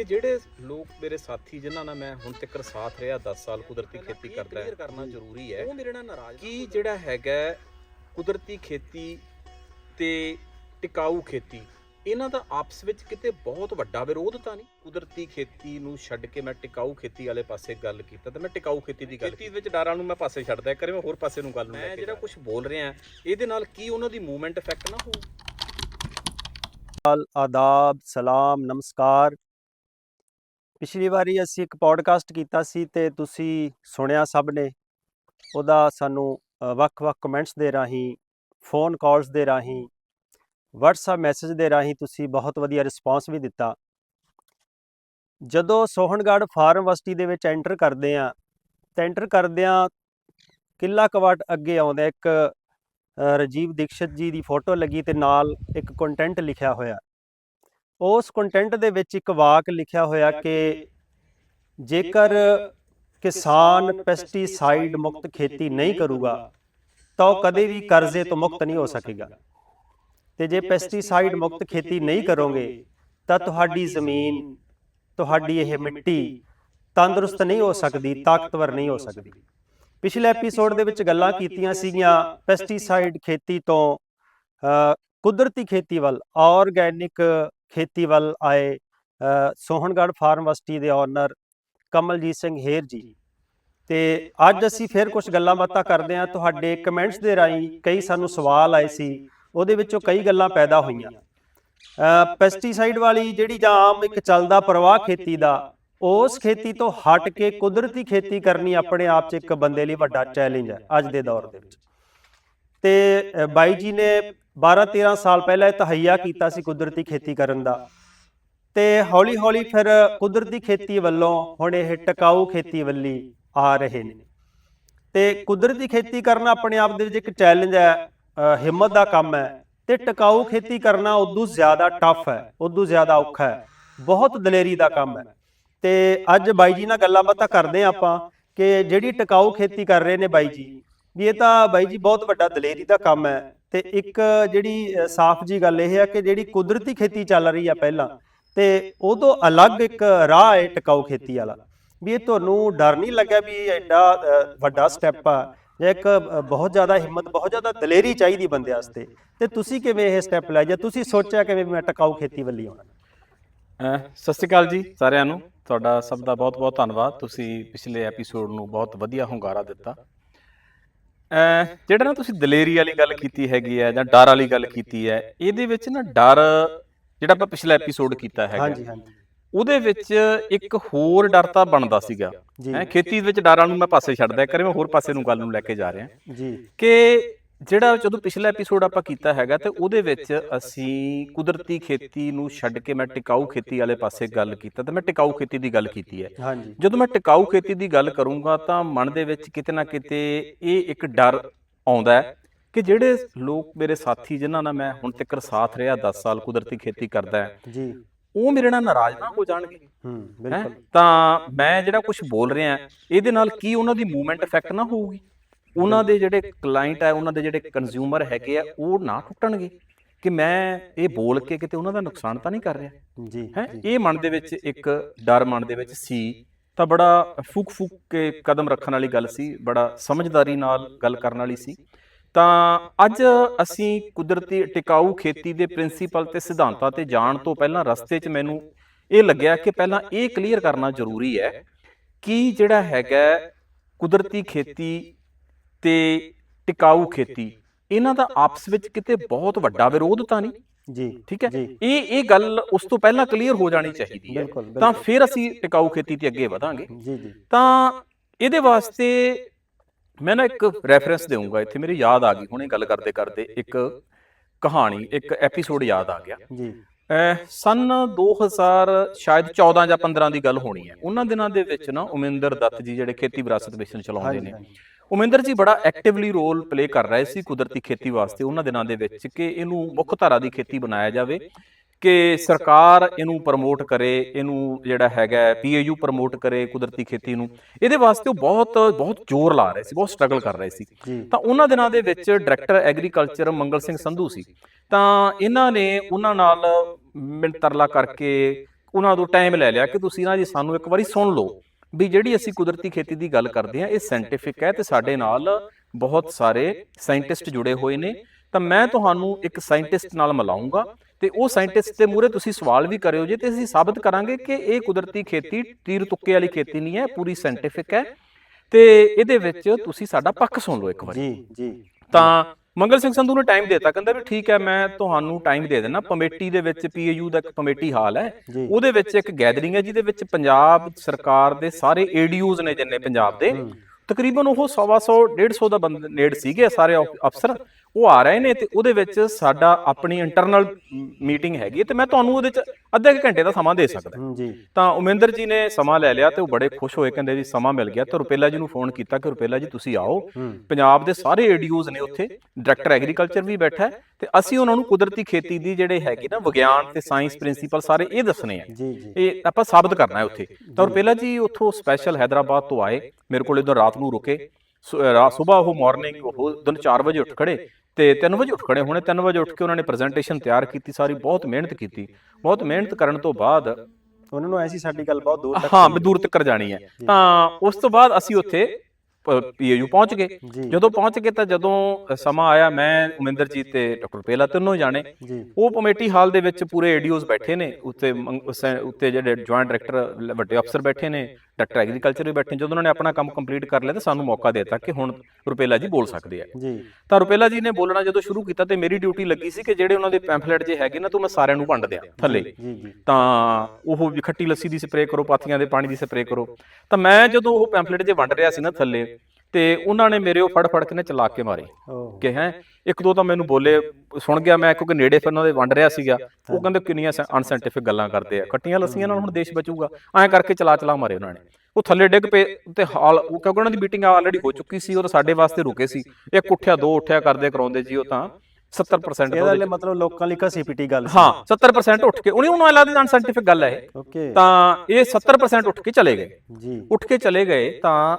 ਕਿ ਜਿਹੜੇ ਲੋਕ ਮੇਰੇ ਸਾਥੀ ਜਿਨ੍ਹਾਂ ਨਾਲ ਮੈਂ ਹੁਣ ਤੱਕ ਸਾਥ ਰਿਹਾ 10 ਸਾਲ ਕੁਦਰਤੀ ਖੇਤੀ ਕਰਦਾ ਹੈ। ਕਰਨਾ ਜ਼ਰੂਰੀ ਹੈ ਉਹ ਮੇਰੇ ਨਾਲ ਨਾਰਾਜ਼ ਕਿ ਜਿਹੜਾ ਹੈਗਾ ਕੁਦਰਤੀ ਖੇਤੀ ਤੇ ਟਿਕਾਊ ਖੇਤੀ ਇਹਨਾਂ ਦਾ ਆਪਸ ਵਿੱਚ ਕਿਤੇ ਬਹੁਤ ਵੱਡਾ ਵਿਰੋਧ ਤਾਂ ਨਹੀਂ? ਕੁਦਰਤੀ ਖੇਤੀ ਨੂੰ ਛੱਡ ਕੇ ਮੈਂ ਟਿਕਾਊ ਖੇਤੀ ਵਾਲੇ ਪਾਸੇ ਗੱਲ ਕੀਤਾ ਤਾਂ ਮੈਂ ਟਿਕਾਊ ਖੇਤੀ ਦੀ ਗੱਲ ਖੇਤੀ ਵਿੱਚ ਡਾਰਾਂ ਨੂੰ ਮੈਂ ਪਾਸੇ ਛੱਡਦਾ ਕਰੇ ਮੈਂ ਹੋਰ ਪਾਸੇ ਨੂੰ ਗੱਲ ਨੂੰ ਮੈਂ ਜਿਹੜਾ ਕੁਝ ਬੋਲ ਰਿਹਾ ਇਹਦੇ ਨਾਲ ਕੀ ਉਹਨਾਂ ਦੀ ਮੂਵਮੈਂਟ ਇਫੈਕਟ ਨਾ ਹੋਊ? ਆਦਾਬ ਸਲਾਮ ਨਮਸਕਾਰ। ਪਿਛਲੀ ਵਾਰੀ ਅਸੀਂ ਇੱਕ ਪੋਡਕਾਸਟ ਕੀਤਾ ਸੀ ਤੇ ਤੁਸੀਂ ਸੁਣਿਆ ਸਭ ਨੇ। ਉਹਦਾ ਸਾਨੂੰ ਵੱਖ-ਵੱਖ ਕਮੈਂਟਸ ਦੇ ਰਾਹੀਂ ਫੋਨ ਕਾਲਸ ਦੇ ਰਾਹੀਂ WhatsApp ਮੈਸੇਜ ਦੇ ਰਾਹੀਂ ਤੁਸੀਂ ਬਹੁਤ ਵਧੀਆ ਰਿਸਪਾਂਸ ਵੀ ਦਿੱਤਾ। ਜਦੋਂ ਸੋਹਣਗੜ੍ਹ ਫਾਰਮ ਦੇ ਵਿੱਚ ਐਂਟਰ ਕਰਦੇ ਆ ਤਾਂ ਐਂਟਰ ਕਰਦਿਆਂ ਕਿੱਲਾ ਕਵਾਟ ਅੱਗੇ ਆਉਂਦਾ ਇੱਕ ਅ, ਰਾਜੀਵ ਦੀਕਸ਼ਿਤ ਜੀ ਦੀ ਫੋਟੋ ਲੱਗੀ ਤੇ ਨਾਲ ਇੱਕ ਕੰਟੈਂਟ ਲਿਖਿਆ ਹੋਇਆ। ਉਸ ਕੰਟੈਂਟ ਦੇ ਵਿੱਚ ਇੱਕ ਵਾਕ ਲਿਖਿਆ ਹੋਇਆ ਕਿ ਜੇਕਰ ਕਿਸਾਨ ਪੈਸਟੀਸਾਈਡ ਮੁਕਤ ਖੇਤੀ ਨਹੀਂ ਕਰੂਗਾ ਤਾਂ ਉਹ ਕਦੇ ਵੀ ਕਰਜ਼ੇ ਤੋਂ ਮੁਕਤ ਨਹੀਂ ਹੋ ਸਕੇਗਾ। ਤੇ ਜੇ ਪੈਸਟੀਸਾਈਡ ਮੁਕਤ ਖੇਤੀ ਨਹੀਂ ਕਰੋਗੇ ਤਾਂ ਤੁਹਾਡੀ ਜ਼ਮੀਨ ਤੁਹਾਡੀ ਇਹ ਮਿੱਟੀ ਤੰਦਰੁਸਤ ਨਹੀਂ ਹੋ ਸਕਦੀ ਤਾਕਤਵਰ ਨਹੀਂ ਹੋ ਸਕਦੀ। ਪਿਛਲੇ ਐਪੀਸੋਡ ਦੇ ਵਿੱਚ ਗੱਲਾਂ ਕੀਤੀਆਂ ਸੀਗੀਆਂ ਪੈਸਟੀਸਾਈਡ ਖੇਤੀ ਤੋਂ ਕੁਦਰਤੀ ਖੇਤੀ ਵੱਲ ਆਰਗੈਨਿਕ ਖੇਤੀ ਵੱਲ ਆਏ ਸੋਹਣਗੜ੍ਹ ਫਾਰਮ ਯੂਨੀਵਰਸਿਟੀ ਦੇ ਓਨਰ ਕਮਲਜੀਤ ਸਿੰਘ ਹੇਰ ਜੀ। ਤੇ ਅੱਜ ਅਸੀਂ ਫਿਰ ਕੁਝ ਗੱਲਾਂ ਬਾਤਾਂ ਕਰਦੇ ਹਾਂ ਤੁਹਾਡੇ ਕਮੈਂਟਸ ਦੇ ਰਾਹੀਂ ਕਈ ਸਾਨੂੰ ਸਵਾਲ ਆਏ ਸੀ ਉਹਦੇ ਵਿੱਚੋਂ ਕਈ ਗੱਲਾਂ ਪੈਦਾ ਹੋਈਆਂ। ਪੈਸਟੀਸਾਈਡ ਵਾਲੀ ਜਿਹੜੀ ਜਾਂ ਆਮ ਇੱਕ ਚੱਲਦਾ ਪ੍ਰਵਾਹ ਖੇਤੀ ਦਾ ਉਸ ਖੇਤੀ ਤੋਂ ਹਟ ਕੇ ਕੁਦਰਤੀ ਖੇਤੀ ਕਰਨੀ ਆਪਣੇ ਆਪ 'ਚ ਇੱਕ ਬੰਦੇ ਲਈ ਵੱਡਾ ਚੈਲੰਜ ਹੈ। ਅੱਜ ਦੇ ਦੌਰ ਦੇ ਵਿੱਚ। ਤੇ ਬਾਈ ਜੀ ਨੇ 12 13 ਸਾਲ ਪਹਿਲਾਂ ਇਹ ਤਹਈਆ ਕੀਤਾ ਸੀ ਕੁਦਰਤੀ ਖੇਤੀ ਕਰਨ ਦਾ। ਤੇ ਹੌਲੀ ਹੌਲੀ ਫਿਰ ਕੁਦਰਤੀ ਖੇਤੀ ਵੱਲੋਂ ਹੁਣ ਇਹ ਟਿਕਾਊ ਖੇਤੀ ਵੱਲੀ ਆ ਰਹੇ ਨੇ। ਤੇ ਕੁਦਰਤੀ ਖੇਤੀ ਕਰਨਾ ਆਪਣੇ ਆਪ ਦੇ ਵਿੱਚ ਇੱਕ ਚੈਲੰਜ ਹੈ ਅ, ਹਿੰਮਤ ਦਾ ਕੰਮ ਹੈ। ਤੇ ਟਿਕਾਊ ਖੇਤੀ ਕਰਨਾ ਉਦੋਂ ਜ਼ਿਆਦਾ ਟਫ ਹੈ ਉਦੋਂ ਜ਼ਿਆਦਾ ਔਖਾ ਹੈ ਬਹੁਤ ਦਲੇਰੀ ਦਾ ਕੰਮ ਹੈ। ਤੇ ਅੱਜ ਬਾਈ ਜੀ ਨਾਲ ਗੱਲਾਂ ਬਾਤਾਂ ਕਰਦੇ ਹਾਂ ਆਪਾਂ ਕਿ ਜਿਹੜੀ ਟਿਕਾਊ ਖੇਤੀ ਕਰ ਰਹੇ ਨੇ ਬਾਈ ਜੀ ਵੀ ਇਹ ਤਾਂ ਬਾਈ ਜੀ ਬਹੁਤ ਵੱਡਾ ਦਲੇਰੀ ਦਾ ਕੰਮ ਹੈ ਤੇ ਇੱਕ ਜਿਹੜੀ ਸਾਫ਼ ਜੀ ਗੱਲ ਇਹ ਹੈ ਕਿ ਜਿਹੜੀ ਕੁਦਰਤੀ ਖੇਤੀ ਚੱਲ ਰਹੀ ਆ ਪਹਿਲਾਂ ਤੇ ਉਹ ਤੋਂ ਅਲੱਗ ਇੱਕ ਰਾਹ ਹੈ ਟਿਕਾਊ ਖੇਤੀ ਵਾਲਾ। ਵੀ ਇਹ ਤੁਹਾਨੂੰ ਡਰ ਨਹੀਂ ਲੱਗਿਆ ਵੀ ਇਹ ਐਡਾ ਵੱਡਾ ਸਟੈਪ ਆ ਜਾਂ ਇੱਕ ਬਹੁਤ ਜ਼ਿਆਦਾ ਹਿੰਮਤ, ਬਹੁਤ ਜ਼ਿਆਦਾ ਦਲੇਰੀ ਚਾਹੀਦੀ ਬੰਦੇ ਵਾਸਤੇ ਤੇ ਤੁਸੀਂ ਕਿਵੇਂ ਇਹ ਸਟੈਪ ਲਿਆ ਜਾਂ ਤੁਸੀਂ ਸੋਚਿਆ ਕਿਵੇਂ ਮੈਂ ਟਿਕਾਊ ਖੇਤੀ ਵੱਲੀ ਆਉਣਾ? ਸਤਿ ਸ਼੍ਰੀ ਅਕਾਲ ਜੀ ਸਾਰਿਆਂ ਨੂੰ। ਤੁਹਾਡਾ ਸਭ ਦਾ ਬਹੁਤ-ਬਹੁਤ ਧੰਨਵਾਦ। ਤੁਸੀਂ ਪਿਛਲੇ ਐਪੀਸੋਡ ਨੂੰ ਬਹੁਤ ਵਧੀਆ ਹੁੰਗਾਰਾ ਦਿੱਤਾ। ਜਿਹੜਾ ਨਾ ਤੁਸੀਂ ਦਲੇਰੀ ਵਾਲੀ ਗੱਲ ਕੀਤੀ ਹੈਗੀ ਹੈ ਜਾਂ ਡਰ ਵਾਲੀ ਗੱਲ ਕੀਤੀ ਹੈ ਇਹਦੇ ਵਿੱਚ ਨਾ ਡਰ ਜਿਹੜਾ ਆਪਾਂ ਪਿਛਲਾ ਐਪੀਸੋਡ ਕੀਤਾ ਹੈਗਾ। ਹਾਂਜੀ ਹਾਂਜੀ। ਉਹਦੇ ਵਿੱਚ ਇੱਕ ਹੋਰ ਡਰ ਤਾਂ ਬਣਦਾ ਸੀਗਾ। ਹੈ ਖੇਤੀ ਵਿੱਚ ਡਰਾਂ ਨੂੰ ਮੈਂ ਪਾਸੇ ਛੱਡਦਾ ਕਰੇ ਮੈਂ ਹੋਰ ਪਾਸੇ ਨੂੰ ਗੱਲ ਨੂੰ ਲੈ ਕੇ ਜਾ ਰਿਹਾ। ਜੀ। ਕਿ ਜਿਹੜਾ ਜਦੋਂ ਪਿਛਲਾ ਐਪੀਸੋਡ ਆਪਾਂ ਕੀਤਾ ਹੈਗਾ ਤੇ ਉਹਦੇ ਵਿੱਚ ਅਸੀਂ ਕੁਦਰਤੀ ਖੇਤੀ ਨੂੰ ਛੱਡ ਕੇ ਮੈਂ ਟਿਕਾਊ ਖੇਤੀ ਵਾਲੇ ਪਾਸੇ ਗੱਲ ਕੀਤਾ ਤੇ ਮੈਂ ਟਿਕਾਊ ਖੇਤੀ ਦੀ ਗੱਲ ਕੀਤੀ ਹੈ। ਜਦੋਂ ਮੈਂ ਟਿਕਾਊ ਖੇਤੀ ਦੀ ਗੱਲ ਕਰੂੰਗਾ ਤਾਂ ਮਨ ਦੇ ਵਿੱਚ ਕਿਤੇ ਨਾ ਕਿਤੇ ਇਹ ਇੱਕ ਡਰ ਆਉਂਦਾ ਹੈ ਕਿ ਜਿਹੜੇ ਲੋਕ ਮੇਰੇ ਸਾਥੀ ਜਿਨ੍ਹਾਂ ਨਾਲ ਮੈਂ ਹੁਣ ਤੱਕ ਸਾਥ ਰਿਹਾ 10 ਸਾਲ ਕੁਦਰਤੀ ਖੇਤੀ ਕਰਦਾ ਹੈ ਜੀ। ਉਹ ਮੇਰੇ ਨਾਲ ਨਾਰਾਜ਼ ਨਾ ਹੋ ਜਾਣਗੇ। ਹੈਂ? ਬਿਲਕੁਲ। ਤਾਂ ਮੈਂ ਜਿਹੜਾ ਕੁਝ ਬੋਲ ਰਿਹਾ ਇਹਦੇ ਨਾਲ ਕੀ ਉਹਨਾਂ ਦੀ ਮੂਵਮੈਂਟ ਇਫੈਕਟ ਨਾ ਹੋਊਗੀ? ਉਹਨਾਂ ਦੇ ਜਿਹੜੇ ਕਲਾਇੰਟ ਹੈ ਉਹਨਾਂ ਦੇ ਜਿਹੜੇ ਕੰਜ਼ਿਊਮਰ ਹੈਗੇ ਆ ਉਹ ਨਾ ਟੁੱਟਣਗੇ ਕਿ ਮੈਂ ਇਹ ਬੋਲ ਕੇ ਕਿਤੇ ਉਹਨਾਂ ਦਾ ਨੁਕਸਾਨ ਤਾਂ ਨਹੀਂ ਕਰ ਰਿਹਾ? ਜੀ ਹੈ? ਇਹ ਮਨ ਦੇ ਵਿੱਚ ਇੱਕ ਡਰ ਮਨ ਦੇ ਵਿੱਚ ਸੀ। ਤਾਂ ਬੜਾ ਫੂਕ ਫੂਕ ਕੇ ਕਦਮ ਰੱਖਣ ਵਾਲੀ ਗੱਲ ਸੀ ਬੜਾ ਸਮਝਦਾਰੀ ਨਾਲ ਗੱਲ ਕਰਨ ਵਾਲੀ ਸੀ। ਤਾਂ ਅੱਜ ਅਸੀਂ ਕੁਦਰਤੀ ਟਿਕਾਊ ਖੇਤੀ ਦੇ ਪ੍ਰਿੰਸੀਪਲ ਤੇ ਸਿਧਾਂਤਾਂ ਤੇ ਜਾਣ ਤੋਂ ਪਹਿਲਾਂ ਰਸਤੇ 'ਚ ਮੈਨੂੰ ਇਹ ਲੱਗਿਆ ਕਿ ਪਹਿਲਾਂ ਇਹ ਕਲੀਅਰ ਕਰਨਾ ਜ਼ਰੂਰੀ ਹੈ ਕਿ ਜਿਹੜਾ ਹੈਗਾ ਕੁਦਰਤੀ ਖੇਤੀ ਤੇ ਟਿਕਾਊ ਖੇਤੀ। ਇਹਨਾਂ ਦਾ ਆਪਸ ਵਿੱਚ ਕਿਤੇ ਬਹੁਤ ਵੱਡਾ ਵਿਰੋਧ ਤਾਂ ਨਹੀਂ? ਜੀ ਠੀਕ ਹੈ? ਇਹ ਇਹ ਗੱਲ ਉਸ ਤੋਂ ਪਹਿਲਾਂ ਕਲੀਅਰ ਹੋ ਜਾਣੀ ਚਾਹੀਦੀ ਹੈ। ਤਾਂ ਫਿਰ ਅਸੀਂ ਟਿਕਾਊ ਖੇਤੀ ਤੇ ਅੱਗੇ ਵਧਾਂਗੇ। ਜੀ ਜੀ। ਤਾਂ ਇਹਦੇ ਵਾਸਤੇ ਮੈਂ ਨਾ ਇੱਕ ਰੈਫਰੈਂਸ ਦੇਵਾਂਗਾ ਇੱਥੇ ਮੇਰੀ ਯਾਦ ਆ ਗਈ। ਹੁਣੇ ਗੱਲ ਕਰਦੇ ਕਰਦੇ ਇੱਕ ਕਹਾਣੀ ਇੱਕ ਐਪੀਸੋਡ ਯਾਦ ਆ ਗਿਆ। ਜੀ। ਸਨ 2000 ਸ਼ਾਇਦ 14 ਜਾਂ 15 ਦੀ ਗੱਲ ਹੋਣੀ ਹੈ। ਉਹਨਾਂ ਦਿਨਾਂ ਦੇ ਵਿੱਚ ਨਾ ਉਮਿੰਦਰ ਦੱਤ ਜੀ ਜਿਹੜੇ ਖੇਤੀ ਵਿਰਾਸਤ ਮਿਸ਼ਨ ਚਲਾਉਂਦੇ ਨੇ ਉਮਿੰਦਰ ਜੀ ਬੜਾ ਐਕਟਿਵਲੀ ਰੋਲ ਪਲੇ ਕਰ ਰਹੇ ਸੀ ਕੁਦਰਤੀ ਖੇਤੀ ਵਾਸਤੇ ਉਹਨਾਂ ਦਿਨਾਂ ਦੇ ਵਿੱਚ ਕਿ ਇਹਨੂੰ ਮੁੱਖ ਧਾਰਾ ਦੀ ਖੇਤੀ ਬਣਾਇਆ ਜਾਵੇ ਕਿ ਸਰਕਾਰ ਇਹਨੂੰ ਪ੍ਰਮੋਟ ਕਰੇ ਇਹਨੂੰ ਜਿਹੜਾ ਹੈਗਾ ਪੀਏਯੂ ਪ੍ਰਮੋਟ ਕਰੇ ਕੁਦਰਤੀ ਖੇਤੀ ਨੂੰ। ਇਹਦੇ ਵਾਸਤੇ ਉਹ ਬਹੁਤ ਬਹੁਤ ਜ਼ੋਰ ਲਾ ਰਹੇ ਸੀ ਬਹੁਤ ਸਟਰਗਲ ਕਰ ਰਹੇ ਸੀ। ਤਾਂ ਉਹਨਾਂ ਦਿਨਾਂ ਦੇ ਵਿੱਚ ਡਾਇਰੈਕਟਰ ਐਗਰੀਕਲਚਰ ਮੰਗਲ ਸਿੰਘ ਸੰਧੂ ਸੀ। ਤਾਂ ਇਹਨਾਂ ਨੇ ਉਹਨਾਂ ਨਾਲ ਮਿੰਟ ਤਰਲਾ ਕਰਕੇ ਉਹਨਾਂ ਤੋਂ ਟਾਈਮ ਲੈ ਲਿਆ ਕਿ ਤੁਸੀਂ ਨਾ ਜੀ ਸਾਨੂੰ ਇੱਕ ਵਾਰੀ ਸੁਣ ਲਓ। ਵੀ ਜਿਹੜੀ ਅਸੀਂ ਕੁਦਰਤੀ ਖੇਤੀ ਦੀ ਗੱਲ ਕਰਦੇ ਹਾਂ ਇਹ ਸਾਇੰਟਿਫਿਕ ਹੈ ਤੇ ਸਾਡੇ ਨਾਲ ਬਹੁਤ ਸਾਰੇ ਸਾਇੰਟਿਸਟ ਜੁੜੇ ਹੋਏ ਨੇ। ਤਾਂ ਮੈਂ ਤੁਹਾਨੂੰ ਇੱਕ ਸਾਇੰਟਿਸਟ ਨਾਲ ਮਿਲਾਉਂਗਾ ਤੇ ਉਹ ਸਾਇੰਟਿਸਟ ਦੇ ਮੂਹਰੇ ਤੁਸੀਂ ਸਵਾਲ ਵੀ ਕਰਿਓ ਜੇ ਤੇ ਅਸੀਂ ਸਾਬਤ ਕਰਾਂਗੇ ਕਿ ਇਹ ਕੁਦਰਤੀ ਖੇਤੀ ਤੀਰ ਤੁੱਕੇ ਵਾਲੀ ਖੇਤੀ ਨਹੀਂ ਹੈ ਪੂਰੀ ਸਾਇੰਟਿਫਿਕ ਹੈ। ਤੇ ਇਹਦੇ ਵਿੱਚ ਤੁਸੀਂ ਸਾਡਾ ਪੱਖ ਸੁਣ ਲਓ ਇੱਕ ਵਾਰੀ। ਜੀ ਜੀ। ਤਾਂ ਮੰਗਲ ਸਿੰਘ ਸੰਧੂ ਨੇ ਟਾਈਮ ਦਿੱਤਾ ਕਹਿੰਦਾ ਵੀ ਠੀਕ ਹੈ ਮੈਂ ਤੁਹਾਨੂੰ ਟਾਈਮ ਦੇ ਦੇਣਾ ਕਮੇਟੀ ਦੇ ਵਿੱਚ ਪੀਏਯੂ ਦਾ ਇੱਕ ਕਮੇਟੀ ਹਾਲ ਹੈ। ਉਹਦੇ ਵਿੱਚ ਇੱਕ ਗੈਦਰਿੰਗ ਹੈ ਜਿਹਦੇ ਵਿੱਚ ਪੰਜਾਬ ਸਰਕਾਰ ਦੇ ਸਾਰੇ ਏਡੀਯੂਜ਼ ਨੇ ਜਿੰਨੇ ਪੰਜਾਬ ਦੇ ਤਕਰੀਬਨ ਉਹ 100 150 ਦਾ ਬੰਦ ਨੇੜ ਸੀਗੇ ਸਾਰੇ ਅਫ- ਅਫਸਰ। ਉਹ ਆ ਰਹੇ ਨੇ ਤੇ ਉਹਦੇ ਵਿੱਚ ਸਾਡਾ ਆਪਣੀ ਇੰਟਰਨਲ ਮੀਟਿੰਗ ਹੈਗੀ ਤੇ ਮੈਂ ਤੁਹਾਨੂੰ ਉਹਦੇ ਚ ਅੱਧੇ ਘੰਟੇ ਦਾ ਸਮਾਂ ਦੇ ਸਕਦਾ। ਹੂੰ, ਜੀ। ਤਾਂ ਉਮਿੰਦਰ ਜੀ ਨੇ ਸਮਾਂ ਲੈ ਲਿਆ ਤੇ ਉਹ ਬੜੇ ਖੁਸ਼ ਹੋਏ ਕਹਿੰਦੇ ਵੀ ਸਮਾਂ ਮਿਲ ਗਿਆ ਤੇ ਰੁਪੇਲਾ ਜੀ ਨੂੰ ਫੋਨ ਕੀਤਾ ਕਿ ਰੁਪੇਲਾ ਜੀ ਤੁਸੀਂ ਆਓ। ਪੰਜਾਬ ਦੇ ਸਾਰੇ ਏਡੀਯੂਜ਼ ਨੇ ਉੱਥੇ ਡਾਇਰੈਕਟਰ ਐਗਰੀਕਲਚਰ ਵੀ ਬੈਠਾ ਹੈ ਤੇ ਅਸੀਂ ਉਹਨਾਂ ਨੂੰ ਕੁਦਰਤੀ ਖੇਤੀ ਦੀ ਜਿਹੜੇ ਹੈਗੇ ਨਾ ਵਿਗਿਆਨ ਤੇ ਸਾਇੰਸ ਪ੍ਰਿੰਸੀਪਲ ਸਾਰੇ ਇਹ ਦੱਸਣੇ ਆ। ਇਹ ਆਪਾਂ ਸਾਬਤ ਕਰਨਾ ਹੈ ਉੱਥੇ। ਤਾਂ ਪਹਿਲਾਂ ਜੀ ਉੱਥੋਂ ਸਪੈਸ਼ਲ ਹੈਦਰਾਬਾਦ ਤੋਂ ਆਏ ਮੇਰੇ ਕੋਲ ਇਧਰ ਰਾਤ ਨੂੰ ਰੁਕੇ। ਸਵੇਰ ਉਹ ਮਾਰਨਿੰਗ ਉਹ ਦਿਨ 4 ਵਜੇ ਉੱਠ ਖੜੇ ਤੇ 3 ਵਜੇ ਉੱਠ ਖੜੇ। ਹੋਣੇ 3 ਵਜੇ ਉੱਠ ਕੇ ਉਹਨਾਂ ਨੇ ਪ੍ਰੈਜੈਂਟੇਸ਼ਨ ਤਿਆਰ ਕੀਤੀ ਸਾਰੀ ਬਹੁਤ ਮਿਹਨਤ ਕੀਤੀ। ਬਹੁਤ ਮਿਹਨਤ ਕਰਨ ਤੋਂ ਬਾਅਦ ਉਹਨਾਂ ਨੂੰ ਐਸੀ ਸਾਡੀ ਗੱਲ ਬਹੁਤ ਦੂਰ ਤੱਕ ਹਾਂ ਦੂਰ ਤੱਕ ਜਾਣੀ ਹੈ। ਤਾਂ ਉਸ ਤੋਂ ਬਾਅਦ ਅਸੀਂ ਉੱਥੇ ਪੀਏਯੂ ਪਹੁੰਚ ਗਏ। ਜਦੋਂ ਪਹੁੰਚ ਗਏ ਤਾਂ ਜਦੋਂ ਸਮਾਂ ਆਇਆ ਮੈਂ ਉਮਿੰਦਰ ਜੀ ਤੇ ਡਾਕਟਰ ਪੇਲਾ ਤਿੰਨੋਂ ਜਾਣੇ। ਉਹ ਕਮੇਟੀ ਹਾਲ ਦੇ ਵਿੱਚ ਪੂਰੇ ਏਡੀਓਜ਼ ਬੈਠੇ ਨੇ। ਉੱਤੇ ਉੱਤੇ ਜਿਹੜੇ ਜੁਆਇੰਟ ਡਾਇਰੈਕਟਰ ਵੱਡੇ ਅਫਸਰ ਬੈਠੇ ਨੇ ਡਾਕਟਰ ਐਗਰੀਕਲਚਰ ਵੀ ਬੈਠੇ। ਜਦੋਂ ਉਹਨਾਂ ਨੇ ਆਪਣਾ ਕੰਮ ਕੰਪਲੀਟ ਕਰ ਲਿਆ ਤਾਂ ਸਾਨੂੰ ਮੌਕਾ ਦਿੱਤਾ ਕਿ ਹੁਣ ਰੁਪੇਲਾ ਜੀ ਬੋਲ ਸਕਦੇ ਆ। ਤਾਂ ਰੁਪੇਲਾ ਜੀ ਨੇ ਬੋਲਣਾ ਜਦੋਂ ਸ਼ੁਰੂ ਕੀਤਾ ਤੇ ਮੇਰੀ ਡਿਊਟੀ ਲੱਗੀ ਸੀ ਕਿ ਜਿਹੜੇ ਉਹਨਾਂ ਦੇ ਪੈਂਫਲੇਟ ਜੇ ਹੈਗੇ ਨਾ ਤੂੰ ਮੈਂ ਸਾਰਿਆਂ ਨੂੰ ਵੰਡ ਦਿਆਂ ਥੱਲੇ। ਤਾਂ ਉਹ ਵੀ ਖੱਟੀ ਲੱਸੀ ਦੀ ਸਪਰੇਅ ਕਰੋ ਪਾਥੀਆਂ ਦੇ ਪਾਣੀ ਦੀ ਸਪਰੇਅ ਕਰੋ। ਤਾਂ ਮੈਂ ਜਦੋਂ ਉਹ ਪੈਂਫਲੇਟ ਜੇ ਵੰਡ ਰਿਹਾ ਸੀ ਨਾ ਥੱਲੇ ਤੇ ਉਹਨਾਂ ਨੇ ਮੇਰੇ ਉਹ ਫੜ ਫੜ ਕੇ ਨੇ ਚਲਾ ਕੇ ਮਾਰੇ। ਕਿ ਹੈ ਇੱਕ ਦੋ ਤਾਂ ਮੈਨੂੰ ਬੋਲੇ ਸੁਣ ਗਿਆ ਮੈਂ ਕਿਉਂਕਿ ਨੇੜੇ ਫਿਰ ਉਹਨਾਂ ਦੇ ਵੰਡ ਰਿਹਾ ਸੀਗਾ। ਉਹ ਕਹਿੰਦੇ ਕਿੰਨੀਆਂ ਅਨਸਾਇੰਟਿਫਿਕ ਗੱਲਾਂ ਕਰਦੇ ਆ। ਖੱਟੀਆਂ ਲੱਸੀਆਂ ਨਾਲ ਹੁਣ ਦੇਸ਼ ਬਚੂਗਾ। ਐਂ ਕਰਕੇ ਚਲਾ ਚਲਾ ਮਾਰੇ ਉਹਨਾਂ ਨੇ। ਉਹ ਥੱਲੇ ਡਿੱਗ ਪਏ ਤੇ ਹਾਲ ਉਹ ਕਿਉਂਕਿ ਉਹਨਾਂ ਦੀ ਮੀਟਿੰਗ ਆਲਰੇਡੀ ਹੋ ਚੁੱਕੀ ਸੀ ਉਹ ਤਾਂ ਸਾਡੇ ਵਾਸਤੇ ਰੁਕੇ ਸੀ। ਇੱਕ ਉੱਠਿਆ ਦੋ ਉੱਠਿਆ ਕਰਦੇ ਕਰਾਉਂਦੇ ਜੀ ਉਹ ਤਾਂ। 70% ਇਹਦਾ ਲਈ ਮਤਲਬ ਲੋਕਾਂ ਲਈ ਘਸੀ ਪਿੱਟੀ ਗੱਲ ਹਾਂ 70% ਉੱਠ ਕੇ ਉਹਨੇ ਉਹਨੂੰ ਲੱਗਦਾ ਅਨਸਾਇੰਟਿਫਿਕ ਗੱਲ ਹੈ ਇਹ। ਓਕੇ। ਤਾਂ ਇਹ 70% ਉੱਠ ਕੇ ਚਲੇ ਗਏ। ਜੀ। ਉੱਠ ਕੇ ਚਲੇ ਗਏ ਤਾਂ